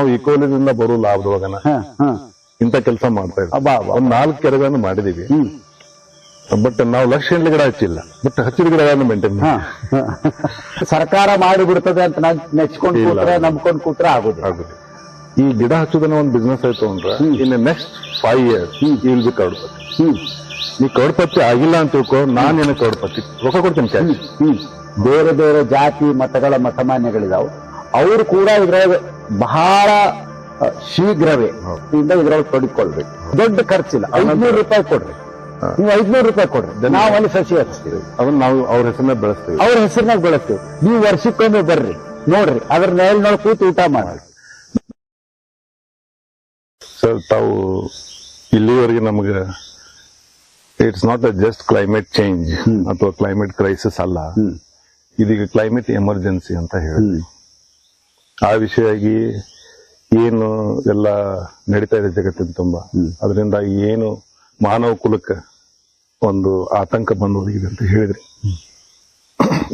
ನಾವು ಇಕೋಲಿದಿಂದ ಬರೋ ಲಾಭದೊಳಗನ ಇಂತ ಕೆಲಸ ಮಾಡ್ತಾ ಇದ್ದೀವಿ. ಒಂದ್ ನಾಲ್ಕು ಕೆರೆಗಳನ್ನು ಮಾಡಿದೀವಿ. ಬಟ್ ನಾವು ಲಕ್ಷ ಗಂಟೆ ಗಿಡ ಹಚ್ಚಿಲ್ಲ. ಬಟ್ ಹಚ್ಚಿದ ಗಿಡಗಳನ್ನು ಮೇಂಟೈನ್. ಸರ್ಕಾರ ಮಾಡಿ ಬಿಡ್ತದೆ ಅಂತ ನೆಚ್ಕೊಂಡು. ಕೂತ್ರೆ ನಂಬ್ಕೊಂಡು ಕೂತ್ರೆ ಆಗುದು ಆಗುದು ಈ ಗಿಡ ಹಚ್ಚೋದನ್ನ ಒಂದು ಬಿಸ್ನೆಸ್ ಆಯ್ತು ಅಂದ್ರೆ in next five years will be ನೀ ಕಡಪತಿ ಆಗಿಲ್ಲ ಅಂತ ತಿಳ್ಕೊ ನಾನು ಏನ ಕೌಡ್ಪತಿ ರೊಕ್ಕ ಕೊಡ್ತೀನಿ ಕ್ಯಾಶ್ ಬೇರೆ ಬೇರೆ ಜಾತಿ ಮತಗಳ ಮತಮಾನ್ಯಗಳಿದಾವೆ ಅವರು ಕೂಡ ಇದ್ರೊಳಗೆ ಬಹಳ ಶೀಘ್ರವೇ ಇಂದ ಇದ್ರೊಳಗೆ ತೊಡಿಕೊಳ್ಬೇಕು ದೊಡ್ಡ ಖರ್ಚಿಲ್ಲ. ಐದ್ನೂರು ರೂಪಾಯಿ ಕೊಡ್ರಿ. ನೀವು ಐದ್ನೂರು ರೂಪಾಯಿ ಕೊಡ್ರಿ. ನಾವು ಅಲ್ಲಿ ಸಸಿ ಹಚ್ತೀವಿ. ಅದನ್ನ ನಾವು ಅವ್ರ ಹೆಸರನ್ನ ಬೆಳೆಸ್ತೀವಿ. ಅವ್ರ ಹೆಸರಿನಾಗ ಬೆಳೆಸ್ತೀವಿ. ನೀವು ವರ್ಷಕ್ಕೊಮ್ಮೆ ಬರ್ರಿ. ನೋಡ್ರಿ ಅದ್ರ ನೆರಳಿನೊಳಗೆ ಕೂತು ಊಟ ಮಾಡಿ. ಸರ್ ತಾವು ಇಲ್ಲಿವರೆಗೆ ನಮಗೆ it's not a just climate change ಅಥವಾ ಕ್ಲೈಮೇಟ್ ಕ್ರೈಸಿಸ್ ಅಲ್ಲ. ಇದೀಗ ಕ್ಲೈಮೇಟ್ ಎಮರ್ಜೆನ್ಸಿ ಅಂತ ಹೇಳಿ. ಆ ವಿಷಯವಾಗಿ ಏನು ಎಲ್ಲ ನಡೀತಾ ಇದೆ ಜಗತ್ತಿನ ತುಂಬಾ. ಅದರಿಂದ ಏನು ಮಾನವ ಕುಲಕ್ಕೆ ಒಂದು ಆತಂಕ ಬಂದೊದಗಿದೆ ಅಂತ ಹೇಳಿದ್ರಿ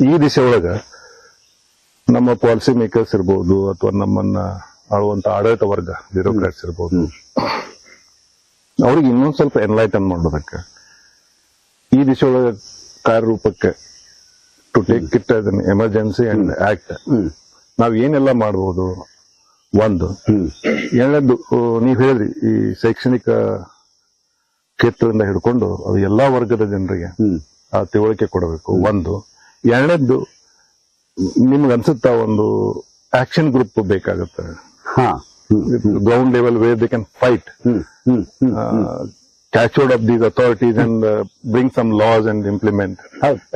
ಈ ದಿಶೆ ಒಳಗ ನಮ್ಮ ಪಾಲಿಸಿ ಮೇಕರ್ಸ್ ಇರ್ಬೋದು ಅಥವಾ ನಮ್ಮನ್ನ ಆಳುವಂತ ಆಡಳಿತ ವರ್ಗ ಬ್ಯೂರೋಕ್ರಾಟ್ಸ್ ಇರ್ಬೋದು ಅವ್ರಿಗೆ ಇನ್ನೊಂದ್ ಸ್ವಲ್ಪ ಎನ್ಲೈಟನ್ ಮಾಡೋದಕ್ಕೆ ಈ ದಿಶೆ ಒಳಗ ಕಾರ್ಯರೂಪಕ್ಕೆ to take it as an emergency and act ನಾವ್ ಏನೆಲ್ಲ ಮಾಡ್ಬೋದು? ಒಂದು. ಎರಡನೇದು ನೀವು ಹೇಳಿದ್ರಿ ಈ ಶೈಕ್ಷಣಿಕ ಕ್ಷೇತ್ರದಿಂದ ಹಿಡ್ಕೊಂಡು ಅದು ಎಲ್ಲಾ ವರ್ಗದ ಜನರಿಗೆ ಆ ತಿಳುವಳಿಕೆ ಕೊಡಬೇಕು. ಒಂದು. ಎರಡನೇದ್ದು ನಿಮ್ಗೆ ಅನ್ಸುತ್ತಾ ಒಂದು ಆಕ್ಷನ್ ಗ್ರೂಪ್ ಬೇಕಾಗುತ್ತೆ? Ground level way they can fight catch out of these authorities and bring some laws and implement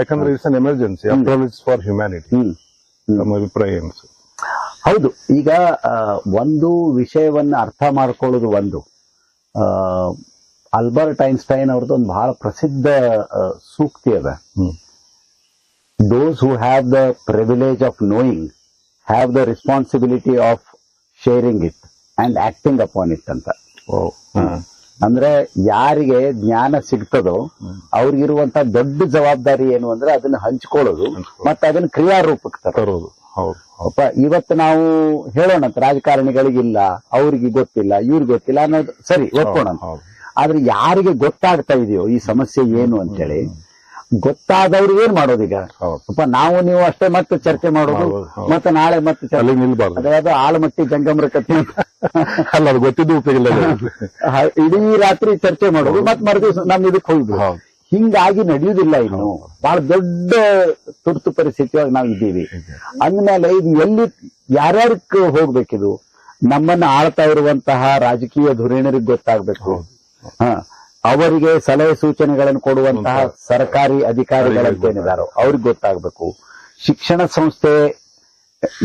ಯಾಕಂದ್ರೆ it's an emergency after all it's for humanity ನಮ್ಮ ಅಭಿಪ್ರಾಯ ಏನು ಹೌದು. ಈಗ ಒಂದು ವಿಷಯವನ್ನ ಅರ್ಥ ಮಾಡ್ಕೊಳ್ಳೋದು ಒಂದು. ಅಲ್ಬರ್ಟ್ ಐನ್ಸ್ಟೈನ್ ಅವ್ರದ್ದು ಒಂದು ಬಹಳ ಪ್ರಸಿದ್ಧ ಸೂಕ್ತಿ ಅದ. Those who have the privilege of knowing have the responsibility of sharing it and acting upon it ಅಂತ. ಅಂದ್ರೆ ಯಾರಿಗೆ ಜ್ಞಾನ ಸಿಗ್ತದೋ ಅವ್ರಿಗಿರುವಂತ ದೊಡ್ಡ ಜವಾಬ್ದಾರಿ ಏನು ಅಂದ್ರೆ ಅದನ್ನ ಹಂಚ್ಕೊಳ್ಳೋದು ಮತ್ತೆ ಅದನ್ನ ಕ್ರಿಯಾರೂಪಕ್ಕೆ ತರೋದು. ಅಪ್ಪ ಇವತ್ತು ನಾವು ಹೇಳೋಣ ರಾಜಕಾರಣಿಗಳಿಗಿಲ್ಲ ಅವ್ರಿಗೆ ಗೊತ್ತಿಲ್ಲ ಇವ್ರಿಗೆ ಗೊತ್ತಿಲ್ಲ ಅನ್ನೋದು ಸರಿ ಒಪ್ಕೋಣ. ಆದ್ರೆ ಯಾರಿಗೆ ಗೊತ್ತಾಗ್ತಾ ಇದೆಯೋ ಈ ಸಮಸ್ಯೆ ಏನು ಅಂತೇಳಿ ಗೊತ್ತಾದವ್ರು ಏನ್ ಮಾಡೋದೀಗ. ಅಪ್ಪ ನಾವು ನೀವು ಅಷ್ಟೇ ಮತ್ತೆ ಚರ್ಚೆ ಮಾಡೋದು. ಮತ್ತೆ ನಾಳೆ ಮತ್ತೆ ಅದಾದ ಆಲಮಟ್ಟಿ ಜಂಗಮರ ಕಥೆ ಅಂತ ಅಲ್ಲ ಅದು ಗೊತ್ತಿದ್ದು ಉಪಯೋಗ ಅದು. ಇಡೀ ರಾತ್ರಿ ಚರ್ಚೆ ಮಾಡೋದು ಮತ್ತೆ ಮರುದಿವ್ಸ ನಮ್ ಇದಕ್ಕೆ ಹೋಗಿದ್ವಿ ಹೌದು. ಹಿಂಗಾಗಿ ನಡೆಯುವುದಿಲ್ಲ ಇನ್ನು. ಬಹಳ ದೊಡ್ಡ ತುರ್ತು ಪರಿಸ್ಥಿತಿಯೊಳಗೆ ನಾವು ಇದ್ದೀವಿ. ಅಂದಮೇಲೆ ಇದು ಎಲ್ಲಿ ಯಾರ್ಯಾರಕ್ಕೆ ಹೋಗ್ಬೇಕಿದು? ನಮ್ಮನ್ನ ಆಳ್ತಾ ಇರುವಂತಹ ರಾಜಕೀಯ ಧುರೀಣರಿಗೆ ಗೊತ್ತಾಗ್ಬೇಕು. ಹ. ಅವರಿಗೆ ಸಲಹೆ ಸೂಚನೆಗಳನ್ನು ಕೊಡುವಂತಹ ಸರ್ಕಾರಿ ಅಧಿಕಾರಿಗಳಂತೇನಿದಾರೋ ಅವ್ರಿಗೆ ಗೊತ್ತಾಗ್ಬೇಕು. ಶಿಕ್ಷಣ ಸಂಸ್ಥೆ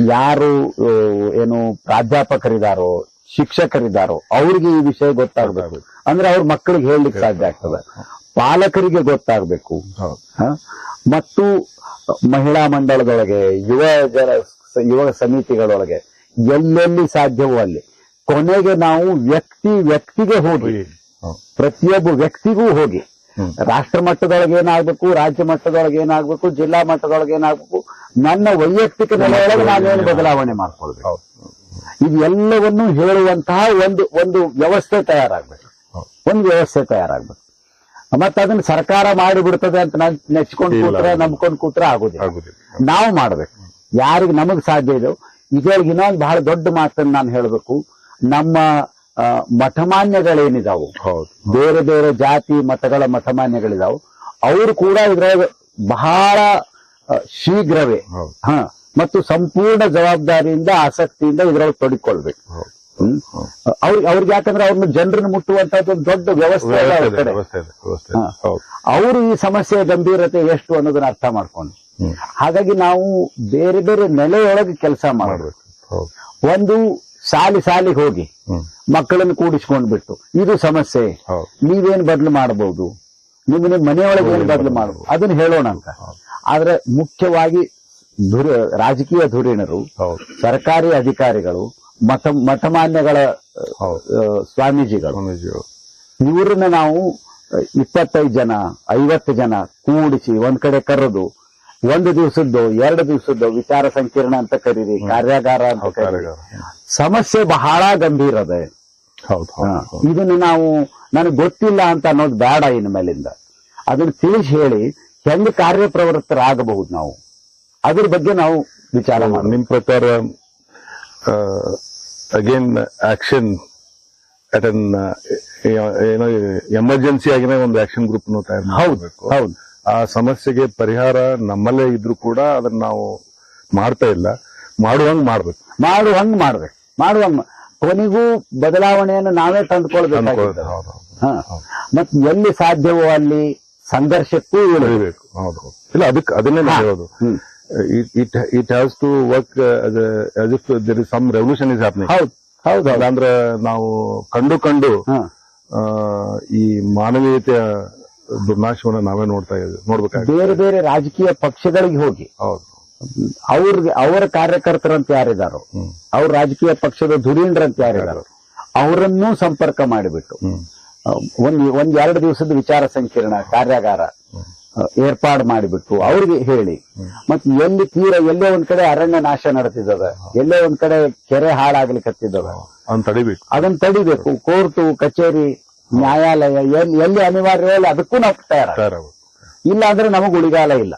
ಯಾರು ಏನು ಪ್ರಾಧ್ಯಾಪಕರಿದಾರೋ ಶಿಕ್ಷಕರಿದ್ದಾರೋ ಅವ್ರಿಗೆ ಈ ವಿಷಯ ಗೊತ್ತಾಗ್ಬೇಕು. ಅಂದ್ರೆ ಅವ್ರ ಮಕ್ಕಳಿಗೆ ಹೇಳಲಿಕ್ಕೆ ಸಾಧ್ಯ ಆಗ್ತದೆ. ಪಾಲಕರಿಗೆ ಗೊತ್ತಾಗಬೇಕು. ಮತ್ತು ಮಹಿಳಾ ಮಂಡಳದೊಳಗೆ ಯುವ ಜನ ಯುವ ಸಮಿತಿಗಳೊಳಗೆ ಎಲ್ಲೆಲ್ಲಿ ಸಾಧ್ಯವೋ ಅಲ್ಲಿ. ಕೊನೆಗೆ ನಾವು ವ್ಯಕ್ತಿ ವ್ಯಕ್ತಿಗೆ ಹೋಗಿ. ಪ್ರತಿಯೊಬ್ಬ ವ್ಯಕ್ತಿಗೂ ಹೋಗಿ. ರಾಷ್ಟ್ರ ಮಟ್ಟದೊಳಗೆ ಏನಾಗಬೇಕು ರಾಜ್ಯ ಮಟ್ಟದೊಳಗೆ ಏನಾಗಬೇಕು ಜಿಲ್ಲಾ ಮಟ್ಟದೊಳಗೆ ಏನಾಗಬೇಕು ನನ್ನ ವೈಯಕ್ತಿಕ ನೆಲೆಯೊಳಗೆ ನಾನೇನು ಬದಲಾವಣೆ ಮಾಡ್ಕೊಳ್ಬೇಕು. ಇದೆಲ್ಲವನ್ನು ಹೇಳುವಂತಹ ಒಂದು ಒಂದು ವ್ಯವಸ್ಥೆ ತಯಾರಾಗ್ಬೇಕು. ಒಂದು ವ್ಯವಸ್ಥೆ ತಯಾರಾಗ್ಬೇಕು. ಮತ್ತೆ ಅದನ್ನ ಸರ್ಕಾರ ಮಾಡಿಬಿಡ್ತದೆ ಅಂತ ನಾನ್ ನೆಚ್ಕೊಂಡು. ಕೂತ್ರೆ ನಂಬ್ಕೊಂಡು ಕೂತ್ರೆ ಆಗುದಿಲ್ಲ. ನಾವು ಮಾಡ್ಬೇಕು. ಯಾರಿಗ ನಮಗ್ ಸಾಧ್ಯ ಇದೆಯೋ ಇದ್ರೊಳಗೆ ಇನ್ನೊಂದು ಬಹಳ ದೊಡ್ಡ ಮಾತನ್ನ ನಾನು ಹೇಳಬೇಕು. ನಮ್ಮ ಮಠ ಮಠಮಾನ್ಯಗಳೇನಿದಾವು ಹೌದು. ಬೇರೆ ಬೇರೆ ಜಾತಿ ಮತಗಳ ಮಠಮಾನ್ಯಗಳಿದಾವು ಅವರು ಕೂಡ ಇದ್ರೊಳಗೆ ಬಹಳ ಶೀಘ್ರವೇ. ಹ ಮತ್ತು ಸಂಪೂರ್ಣ ಜವಾಬ್ದಾರಿಯಿಂದ ಆಸಕ್ತಿಯಿಂದ ಇದ್ರೊಳಗೆ ತೊಡಗಿಕೊಳ್ಬೇಕು ಹೌದು. ಹ್ಮ್? ಅವ್ರಿಗೆ ಅವ್ರಿಗೆ ಯಾಕಂದ್ರೆ ಅವ್ರನ್ನ ಜನರನ್ನ ಮುಟ್ಟುವಂತದ್ದು ಒಂದು ದೊಡ್ಡ ವ್ಯವಸ್ಥೆ ಅವ್ರ ಈ ಸಮಸ್ಯೆ ಗಂಭೀರತೆ ಎಷ್ಟು ಅನ್ನೋದನ್ನ ಅರ್ಥ ಮಾಡ್ಕೊಂಡು. ಹಾಗಾಗಿ ನಾವು ಬೇರೆ ಬೇರೆ ನೆಲೆಯೊಳಗೆ ಕೆಲಸ ಮಾಡಬೇಕು. ಒಂದು ಸಾಲಿ ಸಾಲಿಗೆ ಹೋಗಿ ಮಕ್ಕಳನ್ನು ಕೂಡಿಸ್ಕೊಂಡು ಬಿಟ್ಟು ಇದು ಸಮಸ್ಯೆ. ನೀವೇನ್ ಬದಲು ಮಾಡಬಹುದು ನಿಮ್ಮ ನಿಮ್ಮ ಮನೆಯೊಳಗೆ ಏನ್ ಬದಲು ಮಾಡಬಹುದು ಅದನ್ನ ಹೇಳೋಣ ಅಂತ. ಆದ್ರೆ ಮುಖ್ಯವಾಗಿ ಧುರ ರಾಜಕೀಯ ಧುರೀಣರು ಸರ್ಕಾರಿ ಅಧಿಕಾರಿಗಳು ಮಠ ಮಠಮಾನ್ಯಗಳ ಸ್ವಾಮೀಜಿಗಳು. ಸ್ವಾಮೀಜಿಗಳು. ಇವ್ರನ್ನ ನಾವು ಇಪ್ಪತ್ತೈದು ಜನ ಐವತ್ತು ಜನ ಕೂಡಿಸಿ ಒಂದ್ ಕಡೆ ಕರೆದು ಒಂದು ದಿವಸದ್ದು ಎರಡು ದಿವಸದ್ದು ವಿಚಾರ ಸಂಕಿರಣ ಅಂತ ಕರೀರಿ ಕಾರ್ಯಾಗಾರ ಅಂತ ಕರೀರಿ. ಸಮಸ್ಯೆ ಬಹಳ ಗಂಭೀರ ಅದೇ. ಇದನ್ನು ನಾವು ನನಗೆ ಗೊತ್ತಿಲ್ಲ ಅಂತ ಅನ್ನೋದು ಬೇಡ ಇನ್ ಮೇಲಿಂದ. ಅದನ್ನ ತಿಳಿಸಿ ಹೇಳಿ ಹೆಂಗ್ ಕಾರ್ಯಪ್ರವೃತ್ತರಾಗಬಹುದು ನಾವು? ಅದ್ರ ಬಗ್ಗೆ ನಾವು ವಿಚಾರ ಮಾಡಿ ನಿಮ್ ಪ್ರಕಾರ ಅಗೇನ್ ಆಕ್ಷನ್ ಅಟ್ ಅನ್ ಏನೋ ಎಮರ್ಜೆನ್ಸಿ ಆಗಿನೇ ಒಂದು ಆಕ್ಷನ್ ಗ್ರೂಪ್ ತಯಾರು ಹೌದು ಮಾಡಬೇಕು ಹೌದು. ಆ ಸಮಸ್ಯೆಗೆ ಪರಿಹಾರ ನಮ್ಮಲ್ಲೇ ಇದ್ರು ಕೂಡ ಅದನ್ನ ನಾವು ಮಾಡ್ತಾ ಇಲ್ಲ. ಮಾಡುವಂಗ್ ಮಾಡ್ಬೇಕು. ಮಾಡುವಂಗ್ ಮಾಡ್ಬೇಕು. ಮಾಡುವಂಗ್ ಕೊನೆಗೂ ಬದಲಾವಣೆಯನ್ನು ನಾವೇ ತಂದುಕೊಳ್ಬೇಕು. ಮತ್ ಎಲ್ಲಿ ಸಾಧ್ಯವೋ ಅಲ್ಲಿ ಸಂಘರ್ಷಕ್ಕೂ ಇಳಿಬೇಕು. ಹೌದು. ಇಲ್ಲ ಅದಕ್ಕೆ ಅದನ್ನೇ ನಾನು ಹೇಳೋದು ಹ್ಮ್. It it has to work if there is some revolution is happening ಹೌದು ಹೌದು ಹೌದು. ಅಂದ್ರೆ ನಾವು ಕಂಡು ಕಂಡು ಈ ಮಾನವೀಯತೆಯ ದುರ್ನಾಶವನ್ನ ನಾವೇ ನೋಡ್ತಾ ಇದ್ದೀವಿ ನೋಡ್ಬೇಕು ಬೇರೆ ಬೇರೆ ರಾಜಕೀಯ ಪಕ್ಷಗಳಿಗೆ ಹೋಗಿ ಹೌದು ಅವ್ರಿಗೆ ಅವರ ಕಾರ್ಯಕರ್ತರಂತ ಯಾರಿದಾರೋ. ಅವ್ರ ರಾಜಕೀಯ ಪಕ್ಷದ ಧುರೀಣರಂತ ಯಾರಿದಾರೋ ಅವರನ್ನೂ ಸಂಪರ್ಕ ಮಾಡಿಬಿಟ್ಟು ಒಂದ್ ಒಂದ್ ಎರಡು ದಿವಸದ ವಿಚಾರ ಸಂಕಿರಣ ಕಾರ್ಯಾಗಾರ ಏರ್ಪಾಡು ಮಾಡಿಬಿಟ್ಟು ಅವ್ರಿಗೆ ಹೇಳಿ. ಮತ್ ಎಲ್ಲಿ ತೀರ ಎಲ್ಲೇ ಒಂದ್ ಕಡೆ ಅರಣ್ಯ ನಾಶ ನಡೆತಿದ್ದದ. ಎಲ್ಲೇ ಒಂದ್ ಕಡೆ ಕೆರೆ ಹಾಳಾಗ್ಲಿಕ್ಕತ್ತಿದ್ದಾವೆ ಅದನ್ನ ತಡಿಬೇಕು. ಅದನ್ನ ತಡಿಬೇಕು. ಕೋರ್ಟು ಕಚೇರಿ ನ್ಯಾಯಾಲಯ ಎಲ್ಲಿ ಅನಿವಾರ್ಯ ಇಲ್ಲ ಅದಕ್ಕೂ ನಾವು ತಯಾರ ಇಲ್ಲ ಅಂದ್ರೆ ನಮಗ್ ಉಳಿಗಾಲ ಇಲ್ಲ.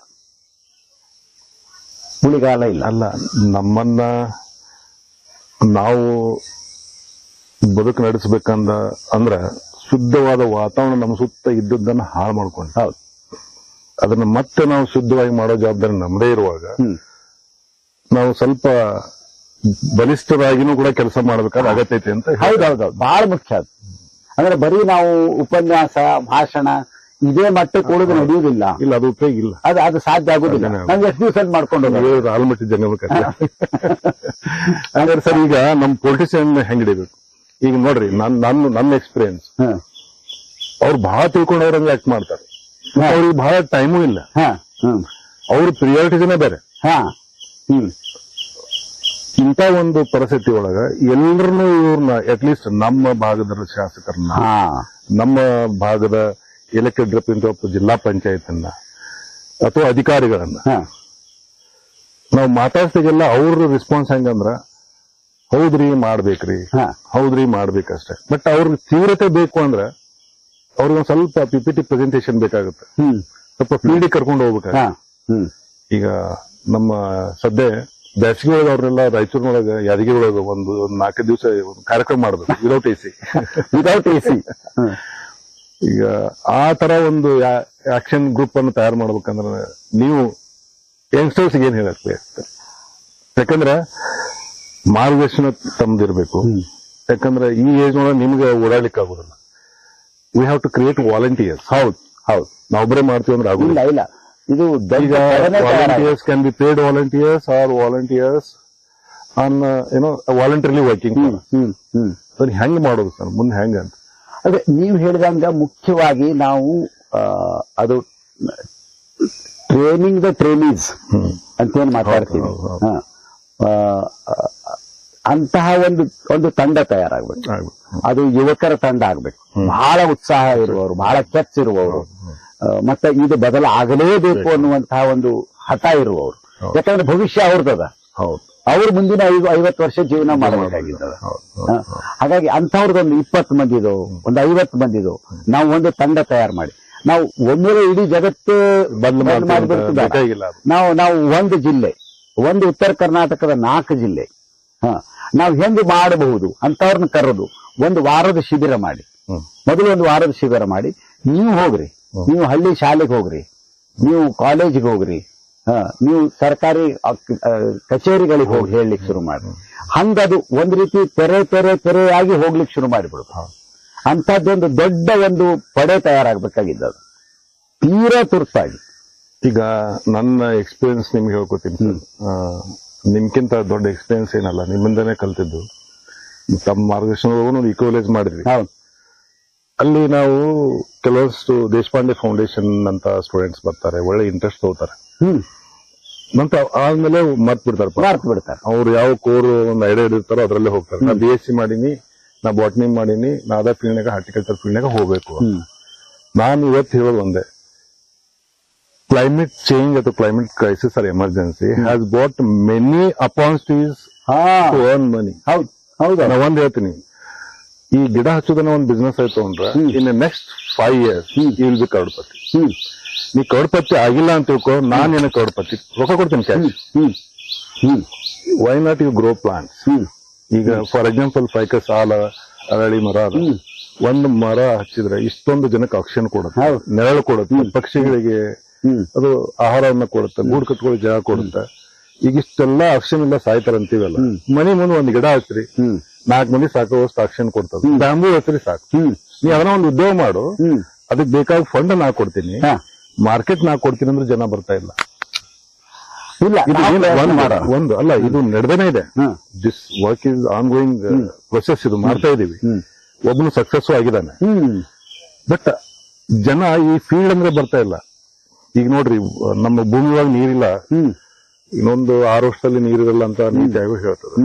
ಉಳಿಗಾಲ ಇಲ್ಲ. ಅಲ್ಲ ನಮ್ಮನ್ನ ನಾವು ಬದುಕು ನಡೆಸಬೇಕಂದ ಅಂದ್ರ ಶುದ್ಧವಾದ ವಾತಾವರಣ ನಮ್ಮ ಸುತ್ತ ಇದ್ದದ್ದನ್ನ ಹಾಳು ಮಾಡ್ಕೊಂಡು ಹೌದು. ಅದನ್ನ ಮತ್ತೆ ನಾವು ಶುದ್ಧವಾಗಿ ಮಾಡೋ ಜವಾಬ್ದಾರಿ ನಮ್ಮದೇ ಇರುವಾಗ ನಾವು ಸ್ವಲ್ಪ ಬಲಿಷ್ಠರಾಗಿನೂ ಕೂಡ ಕೆಲಸ ಮಾಡಬೇಕಾದ ಅಗತ್ಯ ಐತೆ ಅಂತ. ಹೌದೌದು ಬಹಳ ಮುಖ್ಯ ಅದು. ಅಂದ್ರೆ ಬರೀ ನಾವು ಉಪನ್ಯಾಸ ಭಾಷಣ ಇದೇ ಮಟ್ಟಕ್ಕೆ ಕೂಡ ನಡೆಯುವುದಿಲ್ಲ. ಇಲ್ಲ ಅದು ಉಪಯೋಗ ಇಲ್ಲ. ಅದು ಅದು ಸಾಧ್ಯ ಆಗುದಿಲ್ಲ. ನಂಗೆ ಎಷ್ಟು ದಿವಸ ಮಾಡ್ಕೊಂಡು? ಆಲ್ಮಟ್ಟಿ ಜನ ಹಂಗಾರೆ ಸರ್ ಈಗ ನಮ್ ಪೊಲಿಟಿಷಿಯನ್ ಹೆಂಗ್ ಹಿಡಿಬೇಕು? ಈಗ ನೋಡ್ರಿ ನನ್ ನನ್ನ ನನ್ನ ಎಕ್ಸ್ಪೀರಿಯನ್ಸ್ ಅವ್ರು ಬಹಳ ತಿಳ್ಕೊಂಡವ್ರಂಗೆ ಆಕ್ಟ್ ಮಾಡ್ತಾರೆ. ಅವ್ರಿಗೆ ಬಹಳ ಟೈಮು ಇಲ್ಲ. ಅವ್ರ ಪ್ರಿಯಾರಿಟಿನೇ ಬೇರೆ. ಹ, ಹ್ಮ್, ಇಂಥ ಒಂದು ಪರಿಸ್ಥಿತಿ ಒಳಗ ಎಲ್ಲರನ್ನೂ ಇವ್ರನ್ನ ಅಟ್ಲೀಸ್ಟ್ ನಮ್ಮ ಭಾಗದ ಶಾಸಕರನ್ನ ನಮ್ಮ ಭಾಗದ ಎಲೆಕ್ಟೆಡ್ ರೆಪ್ರೆಸೆಂಟೇಟಿವ್ ಜಿಲ್ಲಾ ಪಂಚಾಯತ್ ಅಥವಾ ಅಧಿಕಾರಿಗಳನ್ನ ನಾವು ಮಾತಾಡ್ತೀವಿಲ್ಲ ಅವ್ರ ರೆಸ್ಪಾನ್ಸ್ ಹೆಂಗಂದ್ರ ಹೌದ್ರಿ ಮಾಡ್ಬೇಕ್ರಿ ಹೌದ್ರಿ ಮಾಡ್ಬೇಕಷ್ಟೇ. ಬಟ್ ಅವ್ರಿಗೆ ತೀವ್ರತೆ ಬೇಕು ಅಂದ್ರೆ ಅವ್ರಿಗೆ ಒಂದ್ ಸ್ವಲ್ಪ ಪಿಪಿಟಿ ಪ್ರೆಸೆಂಟೇಶನ್ ಬೇಕಾಗುತ್ತೆ. ಸ್ವಲ್ಪ ಫೀಲ್ಡಿಗೆ ಕರ್ಕೊಂಡು ಹೋಗ್ಬೇಕಾಗುತ್ತೆ. ಈಗ ನಮ್ಮ ಸದ್ಯ ಬ್ಯಾಸಿಗೆ ಒಳಗೆ ಅವ್ರನ್ನೆಲ್ಲ ರಾಯಚೂರಿನೊಳಗೆ ಯಾದಗಿರಿ ಒಳಗೆ ಒಂದು ನಾಲ್ಕು ದಿವಸ ಒಂದು ಕಾರ್ಯಕ್ರಮ ಮಾಡಬೇಕು without A C without A C ಈಗ ಆ ತರ ಒಂದು ಆಕ್ಷನ್ ಗ್ರೂಪ್ ಅನ್ನು ತಯಾರು ಮಾಡ್ಬೇಕಂದ್ರೆ ನೀವು ಯಂಗ್ಸ್ಟರ್ಸ್ ಏನ್ ಹೇಳಕ್ ಬಯಸ್ತಾರೆ? ಯಾಕಂದ್ರೆ ಮಾರ್ಗದರ್ಶನ ತಮ್ದಿರ್ಬೇಕು. ಯಾಕಂದ್ರೆ ಈ ಏಜ್ ಒಳಗೆ ನಿಮ್ಗೆ ಓಡಾಡ್ಲಿಕ್ಕೆ ಆಗುದಿಲ್ಲ we have to create volunteers ಹೌದು ಹೌದು. ನಾವೊಬ್ಬರೇ ಮಾಡ್ತೀವಿ ಅಂದ್ರೆ ಆಗುದಿಲ್ಲ. ಇಲ್ಲ ಇದು. Volunteers can be paid volunteers or volunteers on ಏನೋ voluntarily working hmm, hmm, hmm. ಅದನ್ನ ಹೆಂಗ್ ಮಾಡೋದು ಸರ್? ಮುಂದೆ ಹೆಂಗ ಅಂತ. ಅದೇ ನೀವು ಹೇಳಿದಂಗ ಮುಖ್ಯವಾಗಿ ನಾವು ಅದು ಟ್ರೈನಿಂಗ್ ದ ಟ್ರೈನೀಸ್ ಅಂತ ಏನ್ ಮಾತಾಡ್ತೀವಿ. ಅಂತಹ ಒಂದು ಒಂದು ತಂಡ ತಯಾರಾಗ್ಬೇಕು. ಅದು ಯುವಕರ ತಂಡ ಆಗ್ಬೇಕು. ಬಹಳ ಉತ್ಸಾಹ ಇರುವವರು ಬಹಳ ಕೆಚ್ಚಿರುವವರು ಇರುವವರು. ಮತ್ತೆ ಇದು ಬದಲಾಗಲೇಬೇಕು ಅನ್ನುವಂತಹ ಒಂದು ಹಠ ಇರುವವರು. ಯಾಕಂದ್ರೆ ಭವಿಷ್ಯ ಅವ್ರದ್ದದ ಹೌದು. ಅವ್ರು ಮುಂದಿನ ಐದು ಐವತ್ತು ವರ್ಷ ಜೀವನ ಮಾಡಬೇಕಾಗಿದ್ದದ. ಹಾಗಾಗಿ ಅಂಥವ್ರದ್ದೊಂದು ಇಪ್ಪತ್ತು ಮಂದಿದು ಒಂದು ಐವತ್ತು ಮಂದಿದು ನಾವು ಒಂದು ತಂಡ ತಯಾರು ಮಾಡಿ. ನಾವು ಒಮ್ಮೆಲೆ ಇಡೀ ಜಗತ್ತು ಬದಲು ಬದಲು ಮಾಡಿಬಿಡ್ತು ಬೇಡ. ಬೇಕಾಗಿಲ್ಲ ಅದು. ನಾವು ನಾವು ಒಂದು ಜಿಲ್ಲೆ ಒಂದು ಉತ್ತರ ಕರ್ನಾಟಕದ ನಾಲ್ಕು ಜಿಲ್ಲೆ ಹ ನಾವು ಹೆಂಗ್ ಮಾಡಬಹುದು ಅಂತವ್ರನ್ನ ಕರೆದು ಒಂದು ವಾರದ ಶಿಬಿರ ಮಾಡಿ. ಮೊದಲು ಒಂದು ವಾರದ ಶಿಬಿರ ಮಾಡಿ. ನೀವು ಹೋಗ್ರಿ. ನೀವು ಹಳ್ಳಿ ಶಾಲೆಗೆ ಹೋಗ್ರಿ. ನೀವು ಕಾಲೇಜಿಗೆ ಹೋಗ್ರಿ. ಹ ನೀವು ಸರ್ಕಾರಿ ಕಚೇರಿಗಳಿಗೆ ಹೋಗಿ ಹೇಳಲಿಕ್ಕೆ ಶುರು ಮಾಡಿ. ಹಂಗದು ಒಂದ್ ರೀತಿ ತೆರೆ ತೆರೆ ತೆರೆಯಾಗಿ ಹೋಗ್ಲಿಕ್ಕೆ ಶುರು ಮಾಡಿಬಿಡುದು ಅಂತದ್ದೊಂದು ದೊಡ್ಡ ಒಂದು ಪಡೆ ತಯಾರಾಗಬೇಕಾಗಿದ್ದದು. ತೀರಾ ತುರ್ತಾಗಿ. ಈಗ ನನ್ನ ಎಕ್ಸ್ಪೀರಿಯನ್ಸ್ ನಿಮ್ಗೆ ಹೇಳ್ಕೊತೀನಿ ನಿಮ್ಗಿಂತ ದೊಡ್ಡ ಎಕ್ಸ್ಪೀರಿಯನ್ಸ್ ಏನಲ್ಲ ನಿಮ್ಮಿಂದನೇ ಕಲ್ತಿದ್ದು. ತಮ್ಮ ಮಾರ್ಗದರ್ಶನದೊಳಗೂ ಇಕೋಲೈಸ್ ಮಾಡಿದ್ವಿ ಮಾಡಿದ್ರಿ. ಹೌದು. ಅಲ್ಲಿ ನಾವು ಕೆಲವಷ್ಟು ದೇಶಪಾಂಡೆ ಫೌಂಡೇಶನ್ ಅಂತ ಸ್ಟೂಡೆಂಟ್ಸ್ ಬರ್ತಾರೆ ಒಳ್ಳೆ ಇಂಟ್ರೆಸ್ಟ್ ತಗೋತಾರೆ. ನಂತರ ಆದ್ಮೇಲೆ ಮರ್ತ್ ಬಿಡ್ತಾರೆ ಬಿಡ್ತಾರೆ. ಅವ್ರು ಯಾವ ಕೋರ್ ಒಂದು ಐಡಿಯಾ ಇರ್ತಾರೋ ಅದರಲ್ಲೇ ಹೋಗ್ತಾರೆ. ನಾ ಬಿ ಎಸ್ ಸಿ ಮಾಡೀನಿ ನಾ ಬಾಟ್ನಿ ಮಾಡೀನಿ ನಾ ಅದ ಫೀಲ್ಡ್ನಾಗ ಹಾರ್ಟಿಕಲ್ಚರ್ ಫೀಲ್ಡ್ನಾಗ ಹೋಗ್ಬೇಕು ನಾನು ಇವತ್ತು ಹೇಳೋದು ಒಂದೇ climate change ಅಥವಾ climate crisis or emergency has brought many opportunities ಹಾ. to earn money. ಹೌದು ಹೌದು. ನಾ ಒಂದ್ ಹೇಳ್ತೀನಿ. ಈ ಗಿಡ ಹಚ್ಚೋದನ್ನ ಒಂದ್ ಬಿಸ್ನೆಸ್ ಆಯ್ತು ಅಂದ್ರೆ in next five years will be crorepati. ನೀ ಕರೋಡ್ಪತಿ ಆಗಿಲ್ಲ ಅಂತ ತಿಳ್ಕೊ ನಾನ್ ಏನ ಕರೋಡ್ಪತಿ. ರೊಕ್ಕ ಕೊಡ್ತೀನಿ cash why not you grow plants ಈಗ ಫಾರ್ ಎಕ್ಸಾಂಪಲ್ ಫೈಕಸ್ ಆಲ ಅರಳಿ ಮರ ಒಂದು ಮರ ಹಚ್ಚಿದ್ರೆ ಇಷ್ಟೊಂದು ಜನಕ್ಕೆ ಆಕ್ಷನ್ ಕೊಡುತ್ತೆ. ನೆರಳು ಕೊಡುತ್ತೆ. ಪಕ್ಷಿಗಳಿಗೆ ಅದು ಆಹಾರವನ್ನ ಕೊಡುತ್ತೆ ಗೂಡ್ ಕಟ್ಕೊಳ್ಳಿ ಜಾಗ ಕೊಡುತ್ತೆ. ಈಗ ಇಷ್ಟೆಲ್ಲ ಆಕ್ಷನ್ ಎಲ್ಲ ಸಾಯ್ತಾರ ಅಂತೀವಲ್ಲ? ಮನೆ ಮುಂದೆ ಒಂದ್ ಗಿಡ ಹಚ್ಚ್ರಿ ನಾಲ್ಕು ಮಂದಿ ಸಾಕುವಷ್ಟು ಆಕ್ಷನ್ ಕೊಡ್ತದೆ. ಬ್ಯಾಂಬೂ ಹಚ್ಚ್ರಿ ಸಾಕು. ನೀ ಅದನ್ನ ಒಂದು ಉದ್ಯೋಗ ಮಾಡು ಅದಕ್ಕೆ ಬೇಕಾದ ಫಂಡ್ ನಾ ಕೊಡ್ತೀನಿ. ಮಾರ್ಕೆಟ್ ನಾ ಕೊಡ್ತೀನಿ ಅಂದ್ರೆ ಜನ ಬರ್ತಾ ಇಲ್ಲ. ಇಲ್ಲ ಒಂದು ಅಲ್ಲ ಇದು ನಡೆದೇನೆ ಇದೆ. This work is ongoing process ಇದು ಮಾಡ್ತಾ ಇದೀವಿ. ಒಬ್ಬನು ಸಕ್ಸಸ್ ಆಗಿದ್ದಾನೆ. ಬಟ್ ಜನ ಈ ಫೀಲ್ಡ್ ಅಂದ್ರೆ ಬರ್ತಾ ಇಲ್ಲ. ಈಗ ನೋಡ್ರಿ ನಮ್ಮ ಭೂಮಿ ಒಳಗೆ ನೀರಿಲ್ಲ ಇನ್ನೊಂದು ಆರು ವರ್ಷದಲ್ಲಿ ನೀರಿರಲ್ಲ ಅಂತ ನೀತಿ ಆಯೋಗ ಹೇಳ್ತದೆ.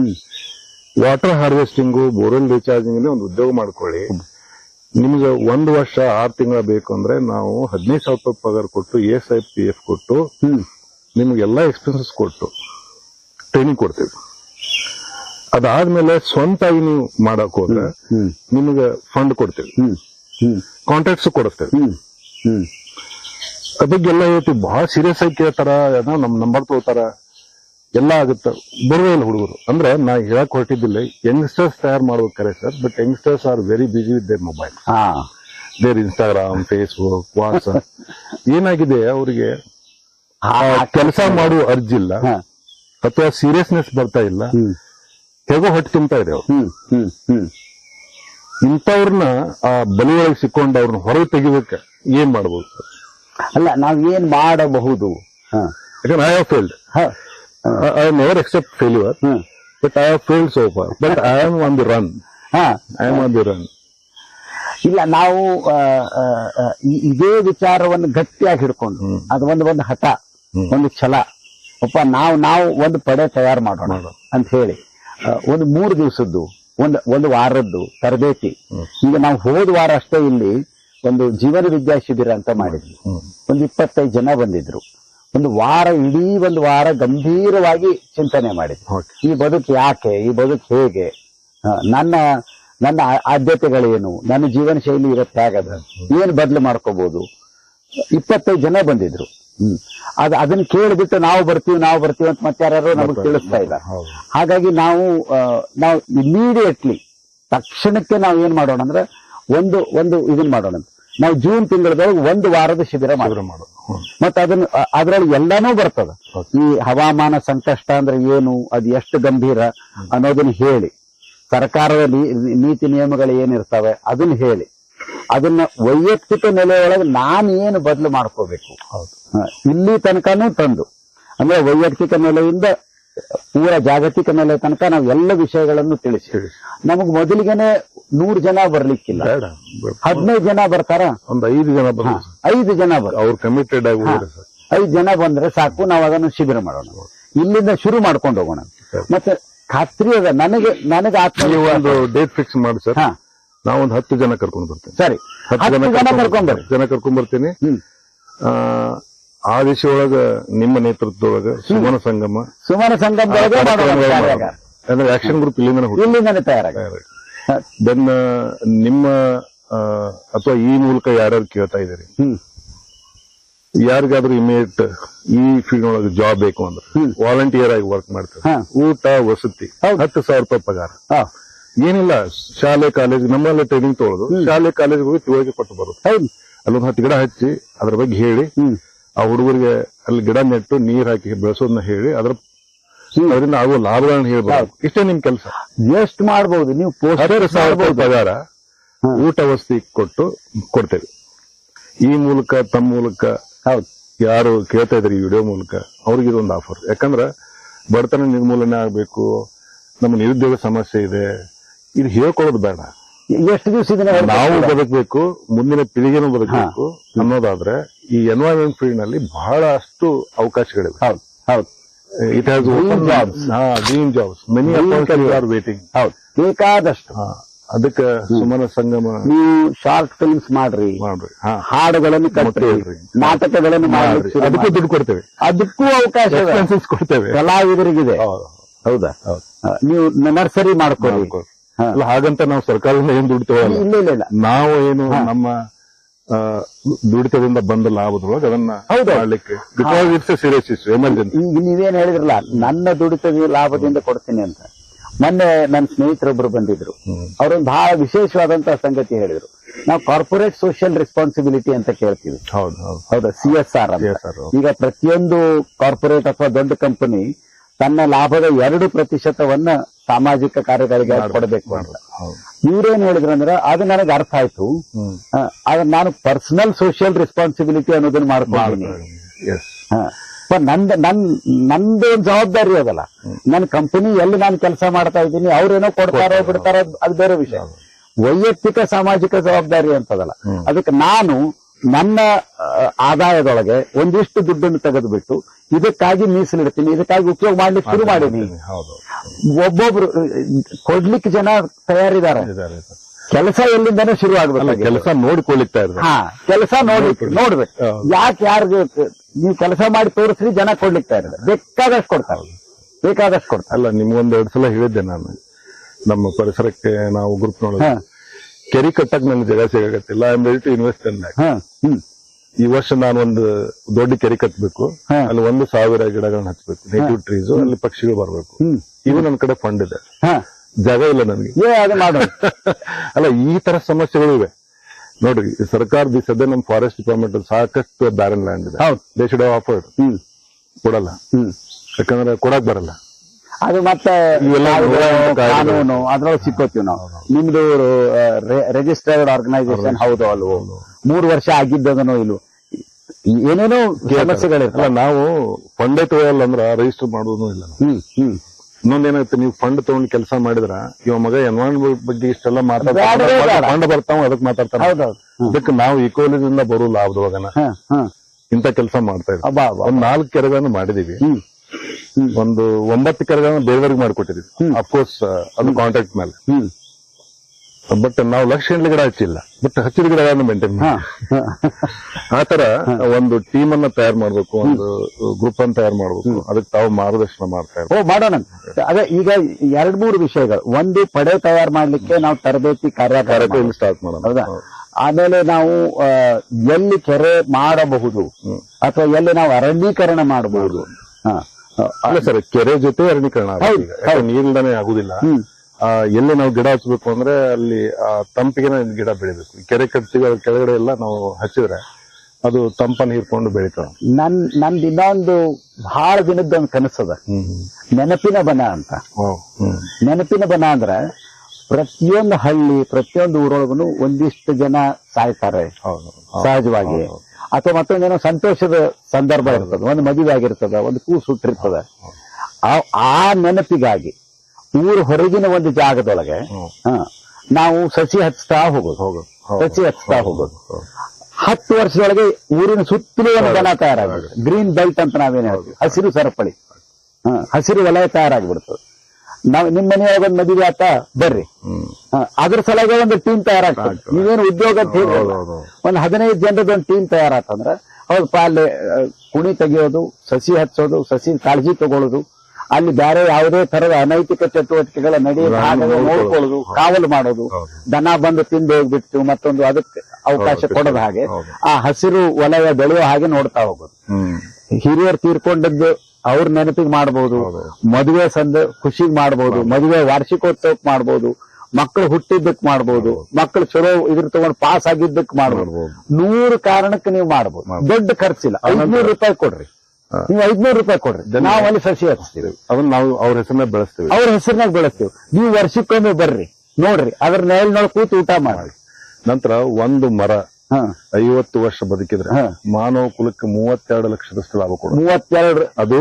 ವಾಟರ್ ಹಾರ್ವೆಸ್ಟಿಂಗು ಬೋರ್ವೆಲ್ ರೀಚಾರ್ಜಿಂಗ್ ಒಂದು ಉದ್ಯೋಗ ಮಾಡ್ಕೊಳ್ಳಿ. ನಿಮ್ಗೆ ಒಂದು ವರ್ಷ ಆರು ತಿಂಗಳ ಬೇಕು ಅಂದ್ರೆ ನಾವು ಹದಿನೈದು ಸಾವಿರ ರೂಪಾಯಿ ಪಗಾರ ಕೊಟ್ಟು ಎಸ್ ಐ ಪಿ ಎಫ್ ಕೊಟ್ಟು ನಿಮ್ಗೆಲ್ಲ ನಿಮ್ಗೆ ಎಲ್ಲಾ ಎಕ್ಸ್ಪೆನ್ಸಸ್ ಕೊಟ್ಟು ಟ್ರೈನಿಂಗ್ ಕೊಡ್ತೀವಿ. ಅದಾದ್ಮೇಲೆ ಸ್ವಂತಾಗಿ ನೀವು ಮಾಡಕ್ ಹೋದ್ರೆ ನಿಮಗೆ ಫಂಡ್ ಕೊಡ್ತೀವಿ. ಕಾಂಟ್ರಾಕ್ಟ್ಸ್ ಕೊಡಿಸ್ತೇವೆ. ಹ್ಮ್ ಎಲ್ಲ ಅದಕ್ಕೆಲ್ಲ ಹೇಳ್ತೀವಿ ಬಹಳ ಸೀರಿಯಸ್ ಆಗಿ ಕೇಳ್ತಾರ ಏನೋ ನಮ್ ನಂಬರ್ ತಗೋತಾರ ಎಲ್ಲ ಆಗುತ್ತೆ. ಬರುವೇ ಇಲ್ಲ ಹುಡುಗರು. ಅಂದ್ರೆ ನಾ ಹೇಳಕ್ ಹೊರಟಿದ್ದಿಲ್ಲ ಯಂಗ್ಸ್ಟರ್ಸ್ ತಯಾರು ಮಾಡ್ಬೇಕಾರೆ sir but youngsters are very busy with their mobile their Instagram Facebook WhatsApp ಏನಾಗಿದೆ ಅವರಿಗೆ? ಕೆಲಸ ಮಾಡುವ ಅರ್ಜಿ ಇಲ್ಲ. ಅಥವಾ ಸೀರಿಯಸ್ನೆಸ್ ಬರ್ತಾ ಇಲ್ಲ. ಹೇಗೋ ಹೊಟ್ಟೆ ತುಂಬ್ತಾ ಇದೆ ಅವ್ರು. ಇಂಥವ್ರನ್ನ ಆ ಬಲಿ ಒಳಗೆ ಸಿಕ್ಕೊಂಡು ಅವ್ರನ್ನ ಹೊರಗೆ ತೆಗಿಬೇಕ ಏನ್ ಮಾಡ್ಬೋದು? ಸರ್ ಅಲ್ಲ ನಾವು ಏನ್ ಮಾಡಬಹುದು? ಐ ಹ್ಯಾವ್ ಫೇಲ್ಡ್ ಹಾ. I never accept failure but I have failed so far but I am on the run ಹಾ. I am on the run ಇಲ್ಲ ನಾವು ಇದೇ ವಿಚಾರವನ್ನು ಗಟ್ಟಿಯಾಗಿ ಹಿಡ್ಕೊಂಡು ಅದು ಒಂದು ಒಂದು ಹಠ ಒಂದು ಛಲ. ಅಪ್ಪ ನಾವು ನಾವು ಒಂದು ಪಡೆ ತಯಾರು ಮಾಡೋಣ ಅಂತ ಹೇಳಿ. ಒಂದು ಮೂರು ದಿವಸದ್ದು ಒಂದು ಒಂದು ವಾರದ್ದು ತರಬೇತಿ. ಈಗ ನಾವು ಹೋದ ವಾರ ಅಷ್ಟೇ ಇಲ್ಲಿ ಒಂದು ಜೀವನ ವಿದ್ಯಾ ಶಿಬಿರ ಅಂತ ಮಾಡಿದ್ವಿ ಒಂದು ಇಪ್ಪತ್ತೈದು ಜನ ಬಂದಿದ್ರು. ಒಂದು ವಾರ ಇಡೀ ಒಂದು ವಾರ ಗಂಭೀರವಾಗಿ ಚಿಂತನೆ ಮಾಡಿದ್ವಿ ಈ ಬದುಕು ಯಾಕೆ? ಈ ಬದುಕು ಹೇಗೆ? ನನ್ನ ನನ್ನ ಆದ್ಯತೆಗಳೇನು? ನನ್ನ ಜೀವನ ಶೈಲಿ ಇರತ್ತೆ ಹೇಗದ ಏನು ಬದಲು ಮಾಡ್ಕೋಬಹುದು ಇಪ್ಪತ್ತೈದು ಜನ ಬಂದಿದ್ರು. ಹ್ಮ್. ಅದ್ ಅದನ್ನ ಕೇಳಿಬಿಟ್ಟು ನಾವು ಬರ್ತೀವಿ ನಾವು ಬರ್ತೀವಿ ಅಂತ ಮತ್ತೆ ಯಾರು ನಮಗೆ ತಿಳಿಸ್ತಾ ಇಲ್ಲ. ಹಾಗಾಗಿ ನಾವು ನಾವು ಇಮಿಡಿಯೇಟ್ಲಿ ತಕ್ಷಣಕ್ಕೆ ನಾವು ಏನ್ ಮಾಡೋಣ ಅಂದ್ರೆ ಒಂದು ಒಂದು ಇದನ್ ಮಾಡೋಣ. ನಾವು ಜೂನ್ ತಿಂಗಳದೊಳಗೆ ಒಂದು ವಾರದ ಶಿಬಿರ ಮಾಡೋಣ ಶಿಬಿರ ಮಾಡು. ಮತ್ತೆ ಅದನ್ನ ಅದ್ರೊಳಗೆ ಎಲ್ಲಾನು ಬರ್ತದ. ಈ ಹವಾಮಾನ ಸಂಕಷ್ಟ ಅಂದ್ರೆ ಏನು ಅದು ಎಷ್ಟು ಗಂಭೀರ ಅನ್ನೋದನ್ನ ಹೇಳಿ. ಸರ್ಕಾರದ ನೀತಿ ನಿಯಮಗಳು ಏನಿರ್ತವೆ ಅದನ್ನ ಹೇಳಿ. ಅದನ್ನ ವೈಯಕ್ತಿಕ ನೆಲೆಯೊಳಗೆ ನಾನು ಏನು ಬದಲು ಮಾಡ್ಕೋಬೇಕು? ಇಲ್ಲಿ ತನಕನೂ ತಂದು. ಅಂದ್ರೆ ವೈಯಕ್ತಿಕ ನೆಲೆಯಿಂದ ಪೂರ ಜಾಗತಿಕ ನೆಲೆ ತನಕ ನಾವು ಎಲ್ಲ ವಿಷಯಗಳನ್ನು ತಿಳಿಸಿ. ನಮಗ್ ಮೊದಲಿಗೆನೆ ನೂರ್ ಜನ ಬರ್ಲಿಕ್ಕಿಲ್ಲ. ಹದಿನೈದು ಜನ ಬರ್ತಾರ? ಒಂದ್ ಐದು ಜನ. ಐದು ಜನ ಬರ್ ಅವ್ರು ಕಮಿಟೆಡ್ ಆಗಿ ಐದು ಜನ ಬಂದ್ರೆ ಸಾಕು ನಾವು ಅದನ್ನು ಶಿಬಿರ ಮಾಡೋಣ. ಇಲ್ಲಿಂದ ಶುರು ಮಾಡ್ಕೊಂಡು ಹೋಗೋಣ. ಮತ್ತೆ ಖಾತ್ರಿ ಅದ ನನಗೆ ನನಗೆ ಆತ್ಮ ಒಂದು ಡೇಟ್ ಫಿಕ್ಸ್ ಮಾಡಿ ಸರ್. ಹಾ. ನಾವೊಂದು ಹತ್ತು ಜನ ಕರ್ಕೊಂಡು ಬರ್ತೇನೆ. ಸರಿ. ಹತ್ತು ಜನ ಕರ್ಕೊಂಡು ಜನ ಕರ್ಕೊಂಡ್ ಬರ್ತೀನಿ. ಹ್ಮ್. ಆ, ದಿಶೆ ಒಳಗ ನಿಮ್ಮ ನೇತೃತ್ವದೊಳಗ ಸುಮನ ಸಂಗಮ ಸುಮನ ಸಂಗಮ. ಅಂದ್ರೆ ಆಕ್ಷನ್ ಗ್ರೂಪ್ ಇಲ್ಲಿಂದ ಹುಟ್ಟಿ. ಇಲ್ಲಿಂದನೇ ತಯಾರಾಗ. ದೆನ್ ನಿಮ್ಮ ಅಥವಾ ಈ ಮೂಲಕ ಯಾರ್ಯಾರು ಕೇಳ್ತಾ ಇದ್ದೀರಿ? ಯಾರಿಗಾದ್ರೂ ಇಮಿಡಿಯೇಟ್ ಈ ಫೀಲ್ಡ್ ಒಳಗೆ ಜಾಬ್ ಬೇಕು ಅಂದ್ರೆ ವಾಲಂಟಿಯರ್ ಆಗಿ ವರ್ಕ್ ಮಾಡ್ತಾರೆ. ಊಟ ವಸತಿ. ಹತ್ತು ಸಾವಿರ ರೂಪಾಯಿ ಪಗಾರ. ಏನಿಲ್ಲ ಶಾಲೆ ಕಾಲೇಜ್ ನಮ್ಮಲ್ಲೇ ಟ್ರೈನಿಂಗ್ ತಗೊಳ್ಳೋದು ಶಾಲೆ ಕಾಲೇಜ್ ಹೋಗಿ ತಿಳುವಳಿಕೆ ಕೊಟ್ಟು ಬರೋದು. ಅಲ್ಲೊಂದು ಹತ್ತು ಗಿಡ ಹಚ್ಚಿ ಅದ್ರ ಬಗ್ಗೆ ಹೇಳಿ. ಆ ಹುಡುಗರಿಗೆ ಅಲ್ಲಿ ಗಿಡ ನೆಟ್ಟು ನೀರ್ ಹಾಕಿ ಬೆಳೆಸೋದನ್ನ ಹೇಳಿ ಅದ್ರ ಅದರಿಂದ ಆಗುವ ಲಾಭಗಳನ್ನ ಹೇಳ್ಬೋದು. ಇಷ್ಟೇ ನಿಮ್ ಕೆಲಸ. ಎಷ್ಟ್ ಮಾಡಬಹುದು ನೀವು ಪಗಾರ ಊಟ ವಸತಿ ಕೊಟ್ಟು ಕೊಡ್ತೇವೆ. ಈ ಮೂಲಕ ತಮ್ಮ ಮೂಲಕ ಯಾರು ಕೇಳ್ತಾ ಇದ್ರಿ ಈ ವಿಡಿಯೋ ಮೂಲಕ ಅವ್ರಿಗೆ ಇದೊಂದು ಆಫರ್ ಯಾಕಂದ್ರ ಬಡತನ ನಿರ್ಮೂಲನೆ ಆಗ್ಬೇಕು ನಮ್ಮ ನಿರುದ್ಯೋಗ ಸಮಸ್ಯೆ ಇದೆ. ಇದು ಹೇಳ್ಕೊಳ್ಳೋದು ಬೇಡ. ಎಷ್ಟು ದಿವಸ ನಾವು ಬದುಕಬೇಕು ಮುಂದಿನ ಪೀಳಿಗೆನೂ ಬದುಕಬೇಕು ಅನ್ನೋದಾದ್ರೆ ಈ ಎನ್ವೈರನ್ಮೆಂಟ್ ಫೀಲ್ಡ್ನಲ್ಲಿ ಬಹಳಷ್ಟು ಅವಕಾಶಗಳಿವೆ. ಹೌದು ಹೌದು. ಇಟ್ ಹ್ಯಾಸ್ ಜಾಬ್ಸ್ ಹಾ dream jobs many are waiting ಹೌದು ಬೇಕಾದಷ್ಟು. ಅದಕ್ಕೆ ಸುಮನ ಸಂಗಮ ನೀವು ಶಾರ್ಟ್ ಫಿಲ್ಮ್ಸ್ ಮಾಡ್ರಿ. ಮಾಡ್ರಿ ಹಾ. ಹಾಡುಗಳನ್ನು ಕಟ್ರಿ. ನಾಟಕಗಳನ್ನು ಮಾಡ್ರಿ. ಅದಕ್ಕೂ ದುಡ್ಡು ಕೊಡ್ತೇವೆ. ಅದಕ್ಕೂ ಅವಕಾಶ ಕೊಡ್ತೇವೆ. ಕಲಾವಿದರಿಗಿದೆ. ಹೌದು ಹೌದಾ. ಹೌದು? ನೀವು ನರ್ಸರಿ ಮಾಡ್ಕೊಳ್ಳಿ. ಅಲ್ಲ ಹಾಗಂತ ನಾವು ಸರ್ಕಾರದಿಂದ ಏನ್ ದುಡ್ಡು ತಗೊಳ್ಳಲ್ಲ ಇಲ್ಲ ಇಲ್ಲ ಇಲ್ಲ. ನಾವು ಏನು ನಮ್ಮ ದುಡಿತದಿಂದ ಬಂದ ಲಾಭದೊಳಗೆ ಅದನ್ನ ಹೌದು. ಮಾಡ್ಲಿಕ್ಕೆ because it's serious issue emergency ಈಗ ನೀವೇನ್ ಹೇಳಿದ್ರಲ್ಲ ನನ್ನ ದುಡಿತದ ಲಾಭದಿಂದ ಕೊಡ್ತೀನಿ ಅಂತ. ಮೊನ್ನೆ ನನ್ನ ಸ್ನೇಹಿತರೊಬ್ರು ಬಂದಿದ್ರು. ಅವರೊಂದು ಬಹಳ ವಿಶೇಷವಾದಂತಹ ಸಂಗತಿ ಹೇಳಿದ್ರು. ನಾವು ಕಾರ್ಪೊರೇಟ್ ಸೋಷಿಯಲ್ ರೆಸ್ಪಾನ್ಸಿಬಿಲಿಟಿ ಅಂತ ಕೇಳ್ತೀವಿ. ಹೌದು ಸಿ ಎಸ್ ಆರ್. ಈಗ ಪ್ರತಿಯೊಂದು ಕಾರ್ಪೊರೇಟ್ ಅಥವಾ ದೊಡ್ಡ ಕಂಪನಿ ತನ್ನ ಲಾಭದ ಎರಡು ಪ್ರತಿಶತವನ್ನ ಸಾಮಾಜಿಕ ಕಾರ್ಯಗಳಿಗೆ ಕೊಡಬೇಕು ಅಂತ. ಇವ್ರೇನ್ ಹೇಳಿದ್ರು ಅಂದ್ರೆ ಅದು ನನಗೆ ಅರ್ಥ ಆಯ್ತು. ನಾನು ಪರ್ಸನಲ್ ಸೋಷಿಯಲ್ ರೆಸ್ಪಾನ್ಸಿಬಿಲಿಟಿ ಅನ್ನೋದನ್ನ ಮಾಡ್ಕೊಂಡಿದ್ದೀನಿ. ಪ- ನಂದ ನನ್ ನಂದು ಒಂದ್ ಜವಾಬ್ದಾರಿ ಅದಲ್ಲ. ನನ್ನ ಕಂಪನಿ ಎಲ್ಲಿ ನಾನು ಕೆಲಸ ಮಾಡ್ತಾ ಇದ್ದೀನಿ ಅವ್ರೇನೋ ಕೊಡ್ತಾರೋ ಬಿಡ್ತಾರೋ ಅದ್- ಅದು ಬೇರೆ ವಿಷಯ. ವೈಯಕ್ತಿಕ ಸಾಮಾಜಿಕ ಜವಾಬ್ದಾರಿ ಅಂತದಲ್ಲ. ಅದಕ್ಕೆ ನಾನು ನನ್ನ ಆದಾಯದೊಳಗೆ ಒಂದಿಷ್ಟು ದುಡ್ಡನ್ನು ತೆಗೆದುಬಿಟ್ಟು ಇದಕ್ಕಾಗಿ ಮೀಸಲಿಡ್ತೀನಿ ಇದಕ್ಕಾಗಿ ಉಪಯೋಗ ಮಾಡ್ಲಿಕ್ಕೆ ಶುರು ಮಾಡಿದ್ದೀನಿ. ಹೌದು. ಒಬ್ಬೊಬ್ರು ಕೊಡ್ಲಿಕ್ಕೆ ಜನ ತಯಾರಿದ್ದಾರೆ. ಕೆಲಸ ಎಲ್ಲಿಂದನೂ ಶುರು ಆಗಬೇಕು ಕೆಲಸ ನೋಡ್ಕೊಳಿತಾ ಇದ್ದಾರೆ. ಹಾ ಕೆಲಸ ನೋಡಿ ನೋಡ್ಬೇಕು. ಯಾಕೆ ಯಾರಿಗೆ ನೀವು ಕೆಲಸ ಮಾಡಿ ತೋರಿಸ್ರಿ ಜನ ಕೊಡ್ಲಿಕ್ಕೆ ಇರೋದು ಬೇಕಾದಷ್ಟು ಕೊಡ್ತಾರೆ. ಬೇಕಾದಷ್ಟು ಕೊಡ್ತಾರೆ. ಅಲ್ಲ ನಿಮ್ಗೊಂದು ಎರಡ್ ಸಲ ಹೇಳಿದ್ದೆ ನಾನು. ನಮ್ಮ ಪರಿಸರಕ್ಕೆ ನಾವು ಗ್ರೂಪ್ ನೋಡೋದು. ಕೆರಿ ಕಟ್ಟಕ್ ನನ್ಗೆ ಜಾಗ ಸಿಗತ್ತಿಲ್ಲ I ready to invest on ಹಾ ಹ್ಮ್. ಈ ವರ್ಷ ನಾನು ಒಂದು ದೊಡ್ಡ ಕೆರೆ ಕಟ್ಟಬೇಕು. ಅಲ್ಲಿ ಒಂದು ಸಾವಿರ ಗಿಡಗಳನ್ನ ಹಚ್ಚಬೇಕು ನೇಟಿವ್ ಟ್ರೀಸ್ ಅಲ್ಲಿ ಪಕ್ಷಿಗಳು ಬರಬೇಕು. ಹ್ಮ್. ಇದು ನನ್ನ ಕಡೆ ಫಂಡ್ ಇದೆ. ಹಾ. ಜಾಗ ಇಲ್ಲ ನನಗೆ. ಅಲ್ಲ ಈ ತರ ಸಮಸ್ಯೆಗಳು ಇವೆ. ನೋಡ್ರಿ ಸರ್ಕಾರ ಸರ್ಕಾರದ ನಮ್ ಸದ್ಯ ನಮ್ಮ ಫಾರೆಸ್ಟ್ ಡಿಪಾರ್ಟ್ಮೆಂಟ್ ಸಾಕಷ್ಟು ಬ್ಯಾರನ್ ಲ್ಯಾಂಡ್ ಇದೆ. ದೇ ಶುಡ್ ಆಫರ್ಡ್ ಹ್ಮ್. ಕೊಡಲ್ಲ. ಯಾಕಂದ್ರೆ ಕೊಡಕ್ ಬರಲ್ಲ. ಅದು ಮತ್ತೆ. ಕಾನೂನು ಅದ್ರೊಳಗೆ ಸಿಕ್ಕೋತೀವಿ ನಾವು. ನಿಮ್ದು ರಿಜಿಸ್ಟರ್ಡ್ ಆರ್ಗನೈಸೇಷನ್ ಹೌದು ಅಲ್ವೋ? ಮೂರು ವರ್ಷ ಆಗಿದ್ದದನೋ ಇಲ್ವೋ? ಏನೇನೋ ಸಮಸ್ಯೆಗಳಿರ್ತಲ್ಲ ನಾವು ಫಂಡೇ ತಗೊಳ್ಳಲ್ಲ ಅಂದ್ರ ರಿಜಿಸ್ಟರ್ ಮಾಡೋದು ಇಲ್ಲ. ಹ್ಮ್ ಹ್ಮ್. ಇನ್ನೊಂದೇನಾಗುತ್ತೆ ನೀವು ಫಂಡ್ ತಗೊಂಡ್ ಕೆಲಸ ಮಾಡಿದ್ರ ಇವ ಮಗ ಎನ್ವೈರನ್ಮೆಂಟ್ ಬಗ್ಗೆ ಇಷ್ಟೆಲ್ಲ ಮಾತಾಡ್ತಾರೆ ಫಂಡ್ ಬರ್ತಾವ ಅದಕ್ಕೆ ಮಾತಾಡ್ತಾರೆ ಅದಕ್ಕೆ ನಾವು ಈಕ್ವಲಿಂದ ಬರೋ ಲಾಭದವಾಗನ ಇಂತ ಕೆಲಸ ಮಾಡ್ತಾ ಇದ್ದೀವಿ ಒಂದ್ ನಾಲ್ಕು ಕೆರೆಗಳನ್ನು ಮಾಡಿದೀವಿ. ಒಂದು ಒಂಬತ್ತು ಕೆರೆಗಳನ್ನು ಬೇರೆಯವ್ರಿಗೆ ಮಾಡಿಕೊಟ್ಟಿದ್ವಿ ಅಫ್ಕೋರ್ಸ್ ಅದು ಕಾಂಟ್ರಾಕ್ಟ್ ಮೇಲೆ. ಹ್ಮ್. ಬಟ್ ನಾವು ಲಕ್ಷ ಗಂಟೆ ಗಿಡ ಹಚ್ಚಿಲ್ಲ. ಬಟ್ ಹಚ್ಚಿದ ಗಿಡಗಳನ್ನು ಮೇಂಟೈನ್ ಆತರ ಒಂದು ಟೀಮ್ ಅನ್ನ ತಯಾರು ಮಾಡ್ಬೇಕು ಒಂದು ಗ್ರೂಪ್ ಅನ್ನ ತಯಾರು ಮಾಡ್ಬೇಕು. ಅದಕ್ಕೆ ತಾವು ಮಾರ್ಗದರ್ಶನ ಮಾಡ್ತಾ ಮಾಡೋಣ. ಅದೇ ಈಗ ಎರಡ್ ಮೂರು ವಿಷಯಗಳು. ಒಂದು ಪಡೆ ತಯಾರು ಮಾಡ್ಲಿಕ್ಕೆ ನಾವು ತರಬೇತಿ ಕಾರ್ಯಾಗಾರ ಕಾರ್ಯಕ್ರಮ ಸ್ಟಾರ್ಟ್ ಮಾಡೋಣ. ಹೌದಾ? ಆಮೇಲೆ ನಾವು ಎಲ್ಲಿ ಕೆರೆ ಮಾಡಬಹುದು ಅಥವಾ ಎಲ್ಲಿ ನಾವು ಅರಣ್ಯೀಕರಣ ಮಾಡಬಹುದು. ಹಾ. ಅಲ್ಲ ಸರ್ ಕೆರೆ ಜೊತೆ ಅರಣ್ಯೀಕರಣ. ನೀರಿಲ್ದಾನೆ ಆಗುದಿಲ್ಲ. ಎಲ್ಲಿ ನಾವು ಗಿಡ ಹಚ್ಚಬೇಕು ಅಂದ್ರೆ ಅಲ್ಲಿ ತಂಪಿಗೆ ಗಿಡ ಬೆಳಿಬೇಕು. ಕೆರೆ ಕಟ್ಟಿಗೆ ಕೆಳಗಡೆ ಎಲ್ಲ ನಾವು ಹಚ್ಚಿದ್ರೆ ಅದು ತಂಪ ಹೀರ್ಕೊಂಡು ಬೆಳಿತಾವ ನನ್ ನಂದು ಇನ್ನೊಂದು ಬಹಳ ದಿನದ್ದೊಂದು ಕನಸದ. ನೆನಪಿನ ಬನ ಅಂತ. ನೆನಪಿನ ಬನ ಅಂದ್ರೆ ಪ್ರತಿಯೊಂದು ಹಳ್ಳಿ ಪ್ರತಿಯೊಂದು ಊರೊಳಗೂ ಒಂದಿಷ್ಟು ಜನ ಸಾಯ್ತಾರೆ. ಹೌದು ಸಹಜವಾಗಿ. ಅಥವಾ ಮತ್ತೊಂದೇನೋ ಸಂತೋಷದ ಸಂದರ್ಭ ಇರ್ತದೆ ಒಂದು ಮದುವೆ ಆಗಿರ್ತದ ಒಂದು ಕೂಸು ಹುಟ್ಟಿರ್ತದ ಆ- ನೆನಪಿಗಾಗಿ ಊರ ಹೊರಗಿನ ಒಂದು ಜಾಗದೊಳಗೆ. ನಾವು ಸಸಿ ಹಚ್ತಾ ಹೋಗೋದು. ಸಸಿ ಹಚ್ತಾ ಹೋಗೋದು. ಹತ್ತು ವರ್ಷದೊಳಗೆ ಊರಿನ ಸುತ್ತಲೂ ಒಂದು ದನ ತಯಾರಾಗುತ್ತೆ. ಗ್ರೀನ್ ಬೆಲ್ಟ್ ಅಂತ ನಾವೇನು ಹೇಳ್ತೀವಿ. ಹಸಿರು ಸರಪಳಿ. ಹಸಿರು ವಲಯ ತಯಾರಾಗ್ಬಿಡ್ತದೆ. ನಾವ್ ನಿಮ್ ಮನೆಯೊಳಗ ಒಂದ್ ಮದುವೆ ಆತ ಬರ್ರಿ. ಅದ್ರ ಸಲುವಾಗಿ ಒಂದು ಟೀಮ್ ತಯಾರಾಗ್ತದೆ. ನೀವೇನು ಉದ್ಯೋಗ ಅಂತ ಹೇಳಿ ಒಂದ್ ಹೌದು. ಒಂದು ಹದಿನೈದು ಜನರದ ಒಂದು ಟೀಮ್ ತಯಾರಾತಂದ್ರ ಅವ್ರ ಪಾಲೆ ಕುಣಿ ತೆಗಿಯೋದು ಸಸಿ ಹಚ್ಚೋದು ಸಸಿ ಕಾಳಜಿ ತಗೊಳ್ಳೋದು ಅಲ್ಲಿ ಬೇರೆ ಯಾವುದೇ ತರದ ಅನೈತಿಕ ಚಟುವಟಿಕೆಗಳ ನಡಿ ನೋಡ್ಕೊಳ್ಳೋದು. ಕಾವಲು ಮಾಡೋದು. ದನ ಬಂದು ತಿಂದು ಹೋಗ್ಬಿಟ್ಟು ಮತ್ತೊಂದು ಅದಕ್ಕೆ ಅವಕಾಶ ಕೊಡದ ಹಾಗೆ ಆ ಹಸಿರು ವಲಯ ಬೆಳೆಯೋ ಹಾಗೆ ನೋಡ್ತಾ ಹೋಗೋದು. ಹಿರಿಯರು ತೀರ್ಕೊಂಡದ್ದು ಅವ್ರ ನೆನಪಿಗೆ ಮಾಡಬಹುದು ಹೌದು. ಮದುವೆ ಸಂದ ಖುಷಿಗೆ ಮಾಡಬಹುದು ಮದುವೆ ವಾರ್ಷಿಕೋತ್ಸವಕ್ಕೆ ಮಾಡಬಹುದು ಮಕ್ಕಳು ಹುಟ್ಟಿದ್ದಕ್ಕೆ ಮಾಡಬಹುದು ಮಕ್ಕಳು ಚಲೋ ಇದ್ರ ತಗೊಂಡು ಪಾಸ್ ಆಗಿದ್ದಕ್ಕೆ ಮಾಡಬಹುದು ಮಾಡ್ಬೋದು. ನೂರು ಕಾರಣಕ್ಕೆ ನೀವು ಮಾಡಬಹುದು ದೊಡ್ಡ ಖರ್ಚಿಲ್ಲ. ಐದ್ನೂರು ರೂಪಾಯಿ ಕೊಡ್ರಿ. ನೀವು ಐದ್ನೂರು ರೂಪಾಯಿ ಕೊಡ್ರಿ. ನಾವು ಅಲ್ಲಿ ಸಸಿ ಹಚ್ತೀವಿ. ಅದನ್ನ ನಾವು ಅವ್ರ ಹೆಸರನ್ನ ಬೆಳೆಸ್ತೀವಿ. ಅವ್ರ ಹೆಸರಿನಾಗ ಬೆಳೆಸ್ತೀವಿ. ನೀವು ವರ್ಷಕ್ಕೊಮ್ಮೆ ಬರ್ರಿ. ನೋಡ್ರಿ. ಅದ್ರ ನೆರಳಿನೊಳಗೆ ಕೂತು ಊಟ ಮಾಡ್ರಿ ನಂತರ ಒಂದು ಮರ. ಐವತ್ತು ವರ್ಷ ಬದುಕಿದ್ರೆ. ಮಾನವ ಕುಲಕ್ಕೆ ಮೂವತ್ತೆರಡು ಲಕ್ಷದಷ್ಟು ಲಾಭ ಕೊಡ. ಮೂವತ್ತೆರಡು. ಅದು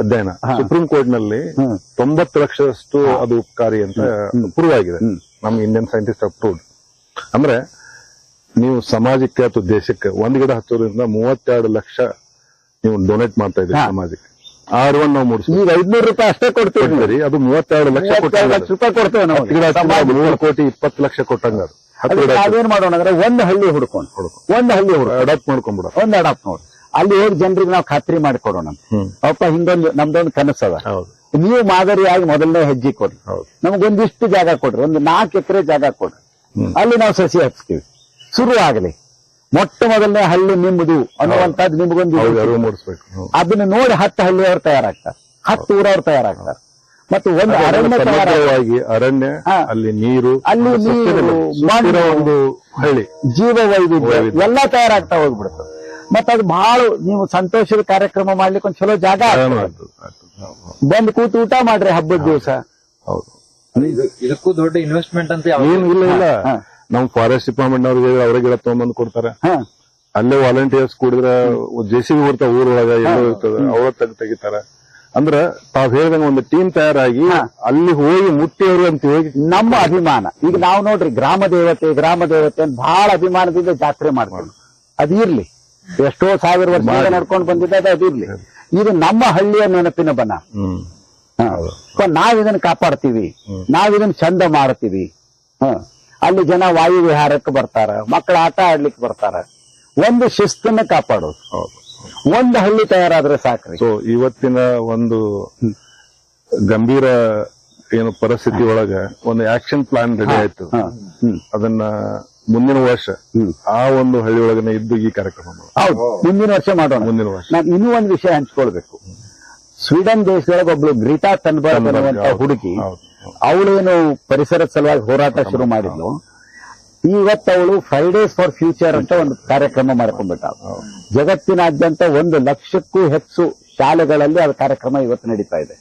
ಅಧ್ಯಯನ. ಸುಪ್ರೀಂ ಕೋರ್ಟ್ನಲ್ಲಿ. ತೊಂಬತ್ತು ಲಕ್ಷದಷ್ಟು ಅದು ಉಪಕಾರಿ ಅಂತ ಪ್ರೂವ್ ಆಗಿದೆ. ನಮ್ಗೆ ಇಂಡಿಯನ್ ಸೈಂಟಿಸ್ಟ್ ಅಪ್ರೂವ್ಡ್ ಅಂದ್ರೆ ನೀವು ಸಮಾಜಕ್ಕೆ ಅಥವಾ ದೇಶಕ್ಕೆ ಒಂದ್ ಗಿಡ ಹಚ್ಚೋದ್ರಿಂದ ಮೂವತ್ತೆರಡು ಲಕ್ಷ ನೀವು ಡೊನೇಟ್ ಮಾಡ್ತಾ ಇದ್ದೀರಿ. ಸಮಾಜಕ್ಕೆ. ಆರ್ ಒನ್ ನಾವು ಮೂಡಿಸಿ ಈಗ ಐದ್ನೂರು ರೂಪಾಯಿ ಅಷ್ಟೇ ಕೊಡ್ತೀವಿ ನೀವು. ಅದು ಮೂವತ್ತೆರಡು ಲಕ್ಷ ರೂಪಾಯಿ ಕೊಡ್ತೇವೆ ನಾವು. ಮೂರು ಕೋಟಿ ಇಪ್ಪತ್ತು ಲಕ್ಷ ಕೊಟ್ಟಂಗ ಅದು ನಾವೇನ್ ಮಾಡೋಣ ಅಂದ್ರೆ ಒಂದ್ ಹಳ್ಳಿ ಹುಡ್ಕೊಂಡು ಒಂದ್ ಹಳ್ಳಿ ಹುಡ್ಕೊಂಡು ಅಡಾಪ್ಟ್ ಮಾಡ್ಕೊಂಡ್ಬಿಡ ಒಂದ್ ಅಡಾಪ್ಟ್ ನೋಡಿ ಅಲ್ಲಿ ಹೋಗಿ ಜನರಿಗೆ ನಾವು ಖಾತ್ರಿ ಮಾಡಿಕೊಡೋಣ ಅಪ್ಪ ಹಿಂದೊಂದು ನಮ್ದೊಂದು ಕನಸದ ನೀವು ಮಾದರಿಯಾಗಿ ಮೊದಲನೇ ಹೆಜ್ಜೆ ಕೊಡ್ರಿ. ಹೌದು. ನಮಗೊಂದಿಷ್ಟು ಜಾಗ ಕೊಡ್ರಿ. ಒಂದು ನಾಲ್ಕ ಎಕರೆ ಜಾಗ ಕೊಡ್ರಿ. ಅಲ್ಲಿ ನಾವು ಸಸಿ ಹಚ್ತೀವಿ. ಶುರು ಆಗಲಿ. ಮೊಟ್ಟ ಮೊದಲನೇ ಹಳ್ಳಿ ನಿಮ್ಮದು ಅನ್ನುವಂಥದ್ದು ನಿಮ್ಗೊಂದು ಅದನ್ನ ನೋಡಿ ಹತ್ತು ಹಳ್ಳಿಯವರು ತಯಾರಾಗ್ತಾರೆ. ಹತ್ತು ಊರವ್ರು ತಯಾರಾಗ್ತಾರೆ. ಮತ್ತೆ ಒಂದು ಅರಣ್ಯ ತಯಾರಾಗ ಅರಣ್ಯ ಹಾ. ಅಲ್ಲಿ ನೀರು ಅಲ್ಲಿ ನೀರು, ಒಂದು ಹಳ್ಳಿ. ಜೀವ ವೈವಿಧ್ಯ. ಎಲ್ಲ ತಯಾರಾಗ್ತಾ ಹೋಗ್ಬಿಡುತ್ತೆ. ಮತ್ತೆ ಅದು ಬಹಳ ನೀವು ಸಂತೋಷದ ಕಾರ್ಯಕ್ರಮ ಮಾಡ್ಲಿಕ್ಕೆ ಒಂದು ಚಲೋ ಜಾಗ ಬಂದು ಕೂತು ಊಟ ಮಾಡ್ರಿ ಹಬ್ಬದ ದಿವಸ. ಇದಕ್ಕೂ ದೊಡ್ಡ ಇನ್ವೆಸ್ಟ್ಮೆಂಟ್ ಅಂತ ಯಾವ ಏನು ಇಲ್ಲ ಇಲ್ಲ. ನಮ್ ಫಾರೆಸ್ಟ್ ಡಿಪಾರ್ಟ್ಮೆಂಟ್ ಅವ್ರಿಗೆ ಅವ್ರಿಗೆ ಗಿಡ ತಗೊಂಡ್ಬಂದು ಕೊಡ್ತಾರೆ. ಹ. ಅಲ್ಲೇ ವಾಲಂಟಿಯರ್ಸ್ ಕೂಡಿದ್ರೆ ಜೆ ಸಿ ಬಿ ಬರ್ತಾವ ಊರೊಳಗ ಎಲ್ಲ ಇರ್ತದ ಅವ್ರ ತೆಗ್ ತೆಗಿತಾರ. ಅಂದ್ರ ತಾವ್ ಹೇಳ್ದಂಗ ಒಂದು ಟೀಮ್ ತಯಾರಾಗಿ ಅಲ್ಲಿ ಹೋಗಿ ಮುಟ್ಟಿಯವರು ಅಂತ ಹೇಳಿ ನಮ್ಮ ಅಭಿಮಾನ. ಈಗ ನಾವು ನೋಡ್ರಿ ಗ್ರಾಮ ದೇವತೆ ಗ್ರಾಮ ದೇವತೆ ಅಂತ ಬಹಳ ಅಭಿಮಾನದಿಂದ ಜಾತ್ರೆ ಮಾಡ್ಕೊಂಡು ಅದಿರ್ಲಿ ಇರ್ಲಿ. ಎಷ್ಟೋ ಸಾವಿರ ವರ್ಷ ನಡ್ಕೊಂಡು ಬಂದಿದ್ದ ಅದು ಅದಿರ್ಲಿ ಇದು ನಮ್ಮ ಹಳ್ಳಿಯ ನೆನಪಿನ ಬನ ನಾವ್ ಇದನ್ನ ಕಾಪಾಡ್ತೀವಿ. ನಾವ್ ಇದನ್ನ ಚಂದ ಮಾಡ್ತೀವಿ. ಹ. ಅಲ್ಲಿ ಜನ ವಾಯು ವಿಹಾರಕ್ಕೆ ಬರ್ತಾರ ಮಕ್ಕಳ ಆಟ ಆಡ್ಲಿಕ್ಕೆ ಬರ್ತಾರ. ಒಂದು ಶಿಸ್ತನ್ನ ಕಾಪಾಡೋದು. ಒಂದು ಹಳ್ಳಿ ತಯಾರಾದ್ರೆ ಸಾಕ್ರಿ. ಸೊ ಇವತ್ತಿನ ಒಂದು ಗಂಭೀರ ಏನು ಪರಿಸ್ಥಿತಿ ಒಳಗ ಒಂದು ಆಕ್ಷನ್ ಪ್ಲಾನ್ ರೆಡಿ ಆಯ್ತು. ಅದನ್ನ ಮುಂದಿನ ವರ್ಷ. ಆ ಒಂದು ಹಳ್ಳಿ ಒಳಗನೆ ಇದ್ದು ಈ ಕಾರ್ಯಕ್ರಮ ಹೌದು. ಮುಂದಿನ ವರ್ಷ ಮಾಡೋಣ. ಮುಂದಿನ ವರ್ಷ. ನಾನು ಇನ್ನೂ ಒಂದು ವಿಷಯ ಹಂಚ್ಕೊಳ್ಬೇಕು. ಸ್ವೀಡನ್ ದೇಶದೊಳಗೆ ಒಬ್ಳು ಗ್ರೀಟಾ ತನ್ಬರ್ಗ್ ಅನ್ನುವಂತ ಹುಡುಗಿ ಅವಳೇನು ಪರಿಸರದ ಸಲುವಾಗಿ ಹೋರಾಟ ಶುರು ಮಾಡಿದ್ಲು. ಇವತ್ತು ಅವಳು ಫ್ರೈಡೇಸ್ ಫಾರ್ ಫ್ಯೂಚರ್ ಅಂತ ಒಂದು ಕಾರ್ಯಕ್ರಮ ಮಾಡ್ಕೊಂಡ್ಬಿಟ್ಟ. ಜಗತ್ತಿನಾದ್ಯಂತ ಒಂದು ಲಕ್ಷಕ್ಕೂ ಹೆಚ್ಚು ಶಾಲೆಗಳಲ್ಲಿ ಅದು ಕಾರ್ಯಕ್ರಮ ಇವತ್ತು ನಡೀತಾ ಇದೆ.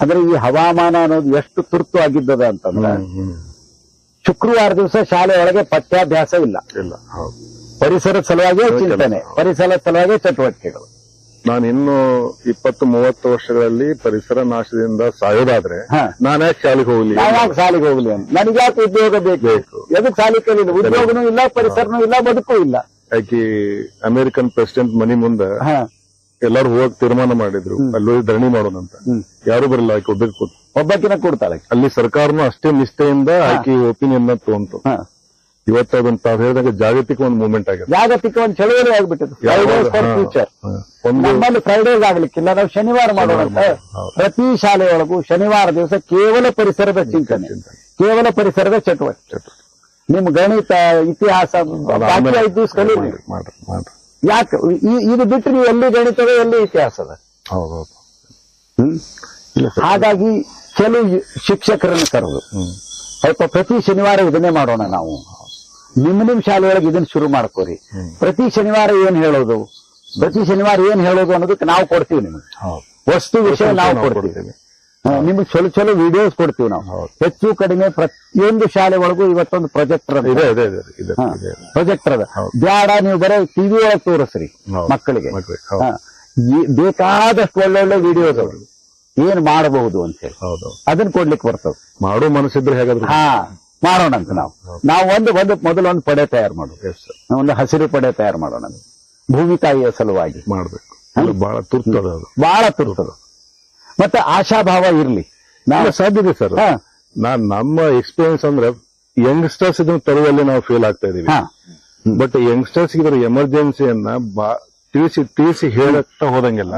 ಅಂದ್ರೆ ಈ ಹವಾಮಾನ ಅನ್ನೋದು ಎಷ್ಟು ತುರ್ತು ಆಗಿದ್ದದ ಅಂತಂದ್ರೆ. ಶುಕ್ರವಾರ ದಿವಸ ಶಾಲೆ ಒಳಗೆ ಪಠ್ಯಾಭ್ಯಾಸ ಇಲ್ಲ. ಇಲ್ಲ ಪರಿಸರ ಪರಿಸರದ ಸಲುವಾಗಿಯೇ ಚಿಂತನೆ. ಪರಿಸರ ಸಲುವಾಗಿ ಚಟುವಟಿಕೆಗಳು. ನಾನು ಇನ್ನು ಇಪ್ಪತ್ತು ಮೂವತ್ತು ವರ್ಷಗಳಲ್ಲಿ ಪರಿಸರ ನಾಶದಿಂದ ಸಾಯೋದಾದ್ರೆ ಹಾ. ನಾನು ಯಾಕೆ ಶಾಲೆಗೆ ಹೋಗ್ಲಿ? ಯಾಕೆ ಶಾಲೆಗೆ ಹೋಗ್ಲಿ ಅಂತ? ನನಗೆ ಯಾಕೆ ಉದ್ಯೋಗ ಬೇಕು? ಎದಕ್ಕೆ ಎದಕ್ ಶಾಲೆ ಕಲಿಲ್ಲ ಉದ್ಯೋಗನೂ ಇಲ್ಲ ಪರಿಸರನೂ ಇಲ್ಲ ಬದುಕು ಇಲ್ಲ. ಯಾಕೆ ಅಮೆರಿಕನ್ ಪ್ರೆಸಿಡೆಂಟ್ ಮನಿ ಮುಂದ ಎಲ್ಲರೂ ಹೋಗಕ್ ತೀರ್ಮಾನ ಮಾಡಿದ್ರು. ಅಲ್ಲಿ ಹೋಗಿ ಧರಣಿ ಮಾಡೋಣ ಅಂತ. ಯಾರು ಬರಲ್ಲ ಆಕೆ ಒಬ್ಬಕ್ಕೆ ಒಬ್ಬಕ್ಕಿನ ಒಬ್ಬಕಿನ ಕೊಡ್ತಾಳೆ. ಅಲ್ಲಿ ಸರ್ಕಾರನು ಅಷ್ಟೇ ನಿಷ್ಠೆಯಿಂದ ಆಕೆ ಒಪಿನಿಯನ್ ತಗೊಂತು. ಇವತ್ತು ಅದನ್ನ ತಾವ್ ಹೇಳಿದಾಗ ಜಾಗತಿಕ ಒಂದು ಮೂವ್ಮೆಂಟ್ ಆಗಿದೆ ಜಾಗತಿಕ ಒಂದು ಚಳವಳಿ ಆಗ್ಬಿಟ್ಟಿದೆ ಫ್ರೈಡೇಸ್ ಫಾರ್ ಫ್ಯೂಚರ್ ಒಂದು ನಮ್ಮಲ್ಲಿ ಫ್ರೈಡೇಸ್ ಆಗ್ಲಿಕ್ಕಿಲ್ಲ ನಾವು ಶನಿವಾರ ಮಾಡೋಣ ಪ್ರತಿ ಶಾಲೆಯೊಳಗೂ ಶನಿವಾರ ದಿವಸ ಕೇವಲ ಪರಿಸರದ ಚಿಂತನೆ. ಕೇವಲ ಪರಿಸರದ ಚಟುವಟಿಕೆ. ನಿಮ್ ಗಣಿತ ಇತಿಹಾಸ ಕಲೀರಿ ಯಾಕೆ? ಇದು ಬಿಟ್ಟರೆ ನೀವು ಎಲ್ಲಿ ಗಣಿತದ ಎಲ್ಲಿ ಇತಿಹಾಸದ? ಹಾಗಾಗಿ ಕೆಲವು ಶಿಕ್ಷಕರನ್ನು ಕರೆದು ಸ್ವಲ್ಪ ಪ್ರತಿ ಶನಿವಾರ ಇದನ್ನೇ ಮಾಡೋಣ ನಾವು. ನಿಮ್ಮ ನಿಮ್ ಶಾಲೆಯೊಳಗೆ ಇದನ್ನ ಶುರು ಮಾಡ್ಕೋರಿ. ಪ್ರತಿ ಶನಿವಾರ ಏನ್ ಹೇಳೋದು? ಪ್ರತಿ ಶನಿವಾರ ಏನ್ ಹೇಳೋದು ಅನ್ನೋದಕ್ಕೆ ನಾವು ಕೊಡ್ತೀವಿ ನಿಮಗೆ. ವಸ್ತು ವಿಷಯ ನಾವು ಕೊಡ್ತೀವಿ. ನಿಮ್ಗೆ ಚಲೋ ಚಲೋ ವಿಡಿಯೋಸ್ ಕೊಡ್ತೀವಿ ನಾವು. ಹೆಚ್ಚು ಕಡಿಮೆ ಪ್ರತಿಯೊಂದು ಶಾಲೆ ಒಳಗೂ ಇವತ್ತೊಂದು ಪ್ರೊಜೆಕ್ಟರ್ ಪ್ರೊಜೆಕ್ಟರ್ ಅದ. ಬ್ಯಾಡ ನೀವು ಬರೋ ಟಿವಿ ಒಳಗೆ ತೋರಿಸ್ರಿ ಮಕ್ಕಳಿಗೆ. ಬೇಕಾದಷ್ಟು ಒಳ್ಳೊಳ್ಳೆ ವಿಡಿಯೋಸ್ ಅವರು. ಏನ್ ಮಾಡಬಹುದು ಅಂತ ಹೇಳಿ. ಹೌದು. ಅದನ್ನ ಕೊಡ್ಲಿಕ್ಕೆ ಬರ್ತದೆ. ಮಾಡೋ ಮನಸ್ಸಿದ್ರೆ ಹೇಗಾದ್ರು ಹಾ. ಮಾಡೋಣ ಅಂತ ನಾವು. ನಾವು ಒಂದು ಒಂದು ಮೊದಲು ಒಂದು ಪಡೆ ತಯಾರು sir. ಒಂದು ಹಸಿರು ಪಡೆ ತಯಾರು ಮಾಡೋಣ. ಭೂಮಿ ತಾಯಿಯ ಸಲುವಾಗಿ. ಮಾಡಬೇಕು. ಬಹಳ ತುರ್ತದ ಅದು. ಬಹಳ ತುರ್ತದ. ಮತ್ತೆ ಆಶಾಭಾವ ಇರಲಿ. ನಾವು ಸಾಧ್ಯತೆ ಸಾಧ್ಯ ಇದೆ ಸರ್ ನಾನ್ ನಮ್ಮ ಎಕ್ಸ್ಪೀರಿಯನ್ಸ್ ಅಂದ್ರೆ ಯಂಗ್ಸ್ಟರ್ಸ್ ಇದನ್ನ ತರುವಲ್ಲಿ ನಾವು ಫೇಲ್ ಆಗ್ತಾ ಇದೀವಿ. ಬಟ್ ಯಂಗ್ಸ್ಟರ್ಸ್ ಇದರ ಎಮರ್ಜೆನ್ಸಿಯನ್ನ ಬಾ- ತಿಳಿಸಿ ತಿಳಿಸಿ ಹೇಳಕ್ತಾ ಹೋದಂಗೆಲ್ಲ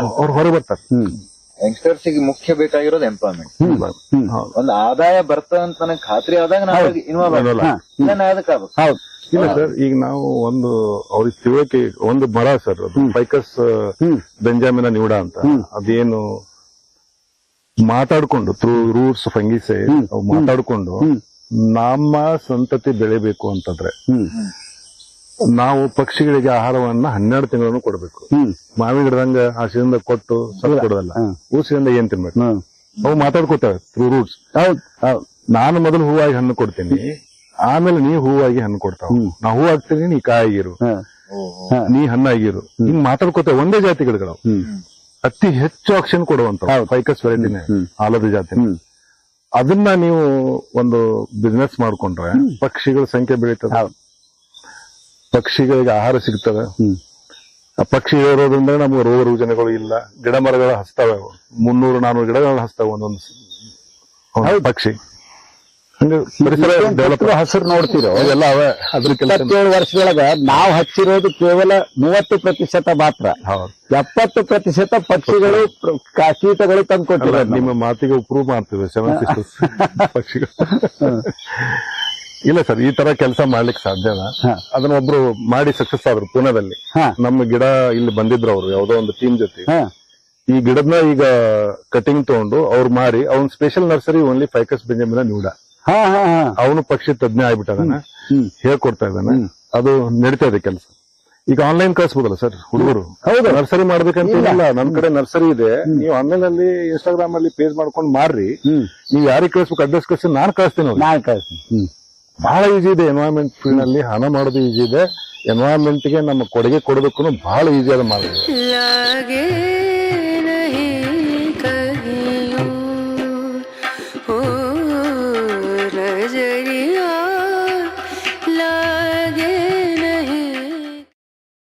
ಅವ್ರು ಹೊರ ಬರ್ತಾರೆ. ಹ್ಮ್. ಯಂಗ್ಸ್ಟರ್ಸ್ ಮುಖ್ಯ ಬೇಕಾಗಿರೋದು ಎಂಪ್ಲಾಯ್ಮೆಂಟ್ ಒಂದು ಆದಾಯ ಬರ್ತದೆ ಅಂತ ನನಗೆ ಖಾತ್ರಿ ಆದಾಗ ನಾವು ಇನ್ವಾಲ್ವ್ ಆಗಲ್ಲ. ಇಲ್ಲ ನಾ ಅದಕ್ಕೆ ಆಗ್ಬೇಕು. ಹೌದು. ಇಲ್ಲ ಸರ್ ಈಗ ನಾವು ಒಂದು ಅವ್ರಿಗೆ ತಿಳುವಳಿಕೆ ಒಂದು ಮರ ಸರ್ ಅದು. ಫೈಕಸ್ ಬೆಂಜಾಮಿನ ನಿವಡ ಅಂತ. ಅದೇನು ಮಾತಾಡ್ಕೊಂಡು ಥ್ರೂ ರೂಟ್ಸ್ ಫಂಗಿಸೆ ಅವು ಮಾತಾಡ್ಕೊಂಡು ನಮ್ಮ ಸಂತತಿ ಬೆಳಿಬೇಕು ಅಂತಂದ್ರೆ ಹ್ಮ್. ನಾವು ಪಕ್ಷಿಗಳಿಗೆ ಆಹಾರವನ್ನ ಹನ್ನೆರಡು ತಿಂಗಳನ್ನು ಕೊಡಬೇಕು. ಹ್ಮ್. ಮಾವಿನ ಗಿಡದಂಗ ಹಸಿರಿಂದ ಕೊಟ್ಟು ಸಲ ಕೊಡೋದಲ್ಲ ಹೂಸಿಂದ ಏನ್ ತಿನ್ಬೇಕು? ಅವು ಮಾತಾಡ್ಕೊತಾವೆ ಥ್ರೂ ರೂಟ್ಸ್ ನಾನು ಮೊದಲು ಹೂವಾಗಿ ಹಣ್ಣು ಕೊಡ್ತೀನಿ ಆಮೇಲೆ ನೀ ಹೂವಾಗಿ ಹಣ್ಣು ಕೊಡ್ತಾವ. ನಾ ಹೂ ಹಾಕ್ತೀನಿ ನೀ ಕಾಯಿಗಿರು. ನೀ ಹಣ್ಣಾಗಿರು ಹಿಂಗ್ ಮಾತಾಡ್ಕೊತಾವ ಒಂದೇ ಜಾತಿ ಗಿಡಗಳು ಹ್ಮ್. ಅತಿ ಹೆಚ್ಚು ಆಕ್ಷನ್ ಕೊಡುವಂತ ಫೈಕಸ್ ವೆರೈಟಿನೇ ಆಲದ ಜಾತಿ ಅದನ್ನ ನೀವು ಒಂದು ಬಿಸ್ನೆಸ್ ಮಾಡ್ಕೊಂಡ್ರೆ ಪಕ್ಷಿಗಳ ಸಂಖ್ಯೆ ಬೆಳೀತದೆ. ಪಕ್ಷಿಗಳಿಗೆ ಆಹಾರ ಸಿಗ್ತದೆ ಆ ಪಕ್ಷಿ ಇರೋದ್ರಿಂದ ನಮ್ಗೆ ರೋಗ ರುಜಿನಗಳು ಇಲ್ಲ. ಗಿಡ ಮರಗಳು ಹಸ್ತಾವೆ. ಮುನ್ನೂರು ನಾನೂರು ಗಿಡಗಳು ಹಸ್ತಾವೆ ಒಂದೊಂದು ಪಕ್ಷಿ. ಹಸಿರು ನೋಡ್ತಿರೋ? ಎಲ್ಲ ಅವೆ ಅದ್ರ ಕೆಲಸ. ಇಪ್ಪತ್ತೇಳು ವರ್ಷದೊಳಗ ನಾವು ಹಚ್ಚಿರೋದು ಕೇವಲ ಮೂವತ್ತು ಪ್ರತಿಶತ ಮಾತ್ರ. ಎಪ್ಪತ್ತು ಪ್ರತಿಶತ ಪಕ್ಷಿಗಳು ಕೀಟಗಳು ತಂದು ಅಲ್ಲ, ಕೊಟ್ಟಿರೋದು ನಿಮ್ಮ ಮಾತಿಗೆ ಪ್ರೂವ್ ಮಾಡ್ತೀವಿ ಪಕ್ಷಿಗಳು. ಇಲ್ಲ ಸರ್ ಈ ತರ ಕೆಲಸ ಮಾಡ್ಲಿಕ್ಕೆ ಸಾಧ್ಯನಾ. ಅದನ್ನ ಒಬ್ರು ಮಾಡಿ ಸಕ್ಸಸ್ ಆದ್ರು ಪುಣೆದಲ್ಲಿ. ನಮ್ಮ ಗಿಡ ಇಲ್ಲಿ ಬಂದಿದ್ರು ಅವರು ಯಾವ್ದೋ ಒಂದು ಟೀಮ್ ಜೊತೆ. ಈ ಗಿಡದ್ನ ಈಗ ಕಟಿಂಗ್ ತಗೊಂಡು ಅವ್ರು ಮಾರಿ ಅವ್ನ special nursery only ficus benjamina nuda ಹಾ ಹಾ ಹಾ. ಅವನು ಪಕ್ಷಿ ತಜ್ಞ ಆಗ್ಬಿಟ್ಟದಾನ ಅದನ್ನ ಹೇಳ್ಕೊಡ್ತಾ ಇದ್ದಾನೆ? ಅದು ನಡೀತಾ ಇದೆ ಕೆಲಸ. ಈಗ ಆನ್ಲೈನ್ ಕಳಿಸ್ಬೋದಲ್ಲ ಸರ್ ಹುಡುಗರು? ಹೌದು. ನರ್ಸರಿ ಮಾಡ್ಬೇಕಂತ ಇಲ್ಲ. ನಮ್ ಕಡೆ ನರ್ಸರಿ ಇದೆ. ನೀವು ಆನ್ಲೈನ್ ಅಲ್ಲಿ ಇನ್ಸ್ಟಾಗ್ರಾಮ್ ಅಲ್ಲಿ ಪೇಜ್ ಮಾಡ್ಕೊಂಡು ಮಾರ್ರಿ. ನೀವು ಯಾರಿಗೆ ಕಳಿಸ್ಬೇಕು ಅಡ್ರೆಸ್ ಕಳಿಸಿ ನಾನು ಕಳಿಸ್ತೀನಿ ನಾನು ಕಳಿಸ್ತೀನಿ. ಬಹಳ ಈಜಿ ಇದೆ ಎನ್ವೈರನ್ಮೆಂಟ್ ಫೀಲ್ಡ್ ಅಲ್ಲಿ ಹಣ ಮಾಡೋದು ಈಜಿ ಇದೆ ಎನ್ವೈರನ್ಮೆಂಟ್ಗೆ ನಮ್ಮ ಕೊಡುಗೆ ಕೊಡೋದಕ್ಕೂ ಬಹಳ ಈಸಿ ಆದ. लगे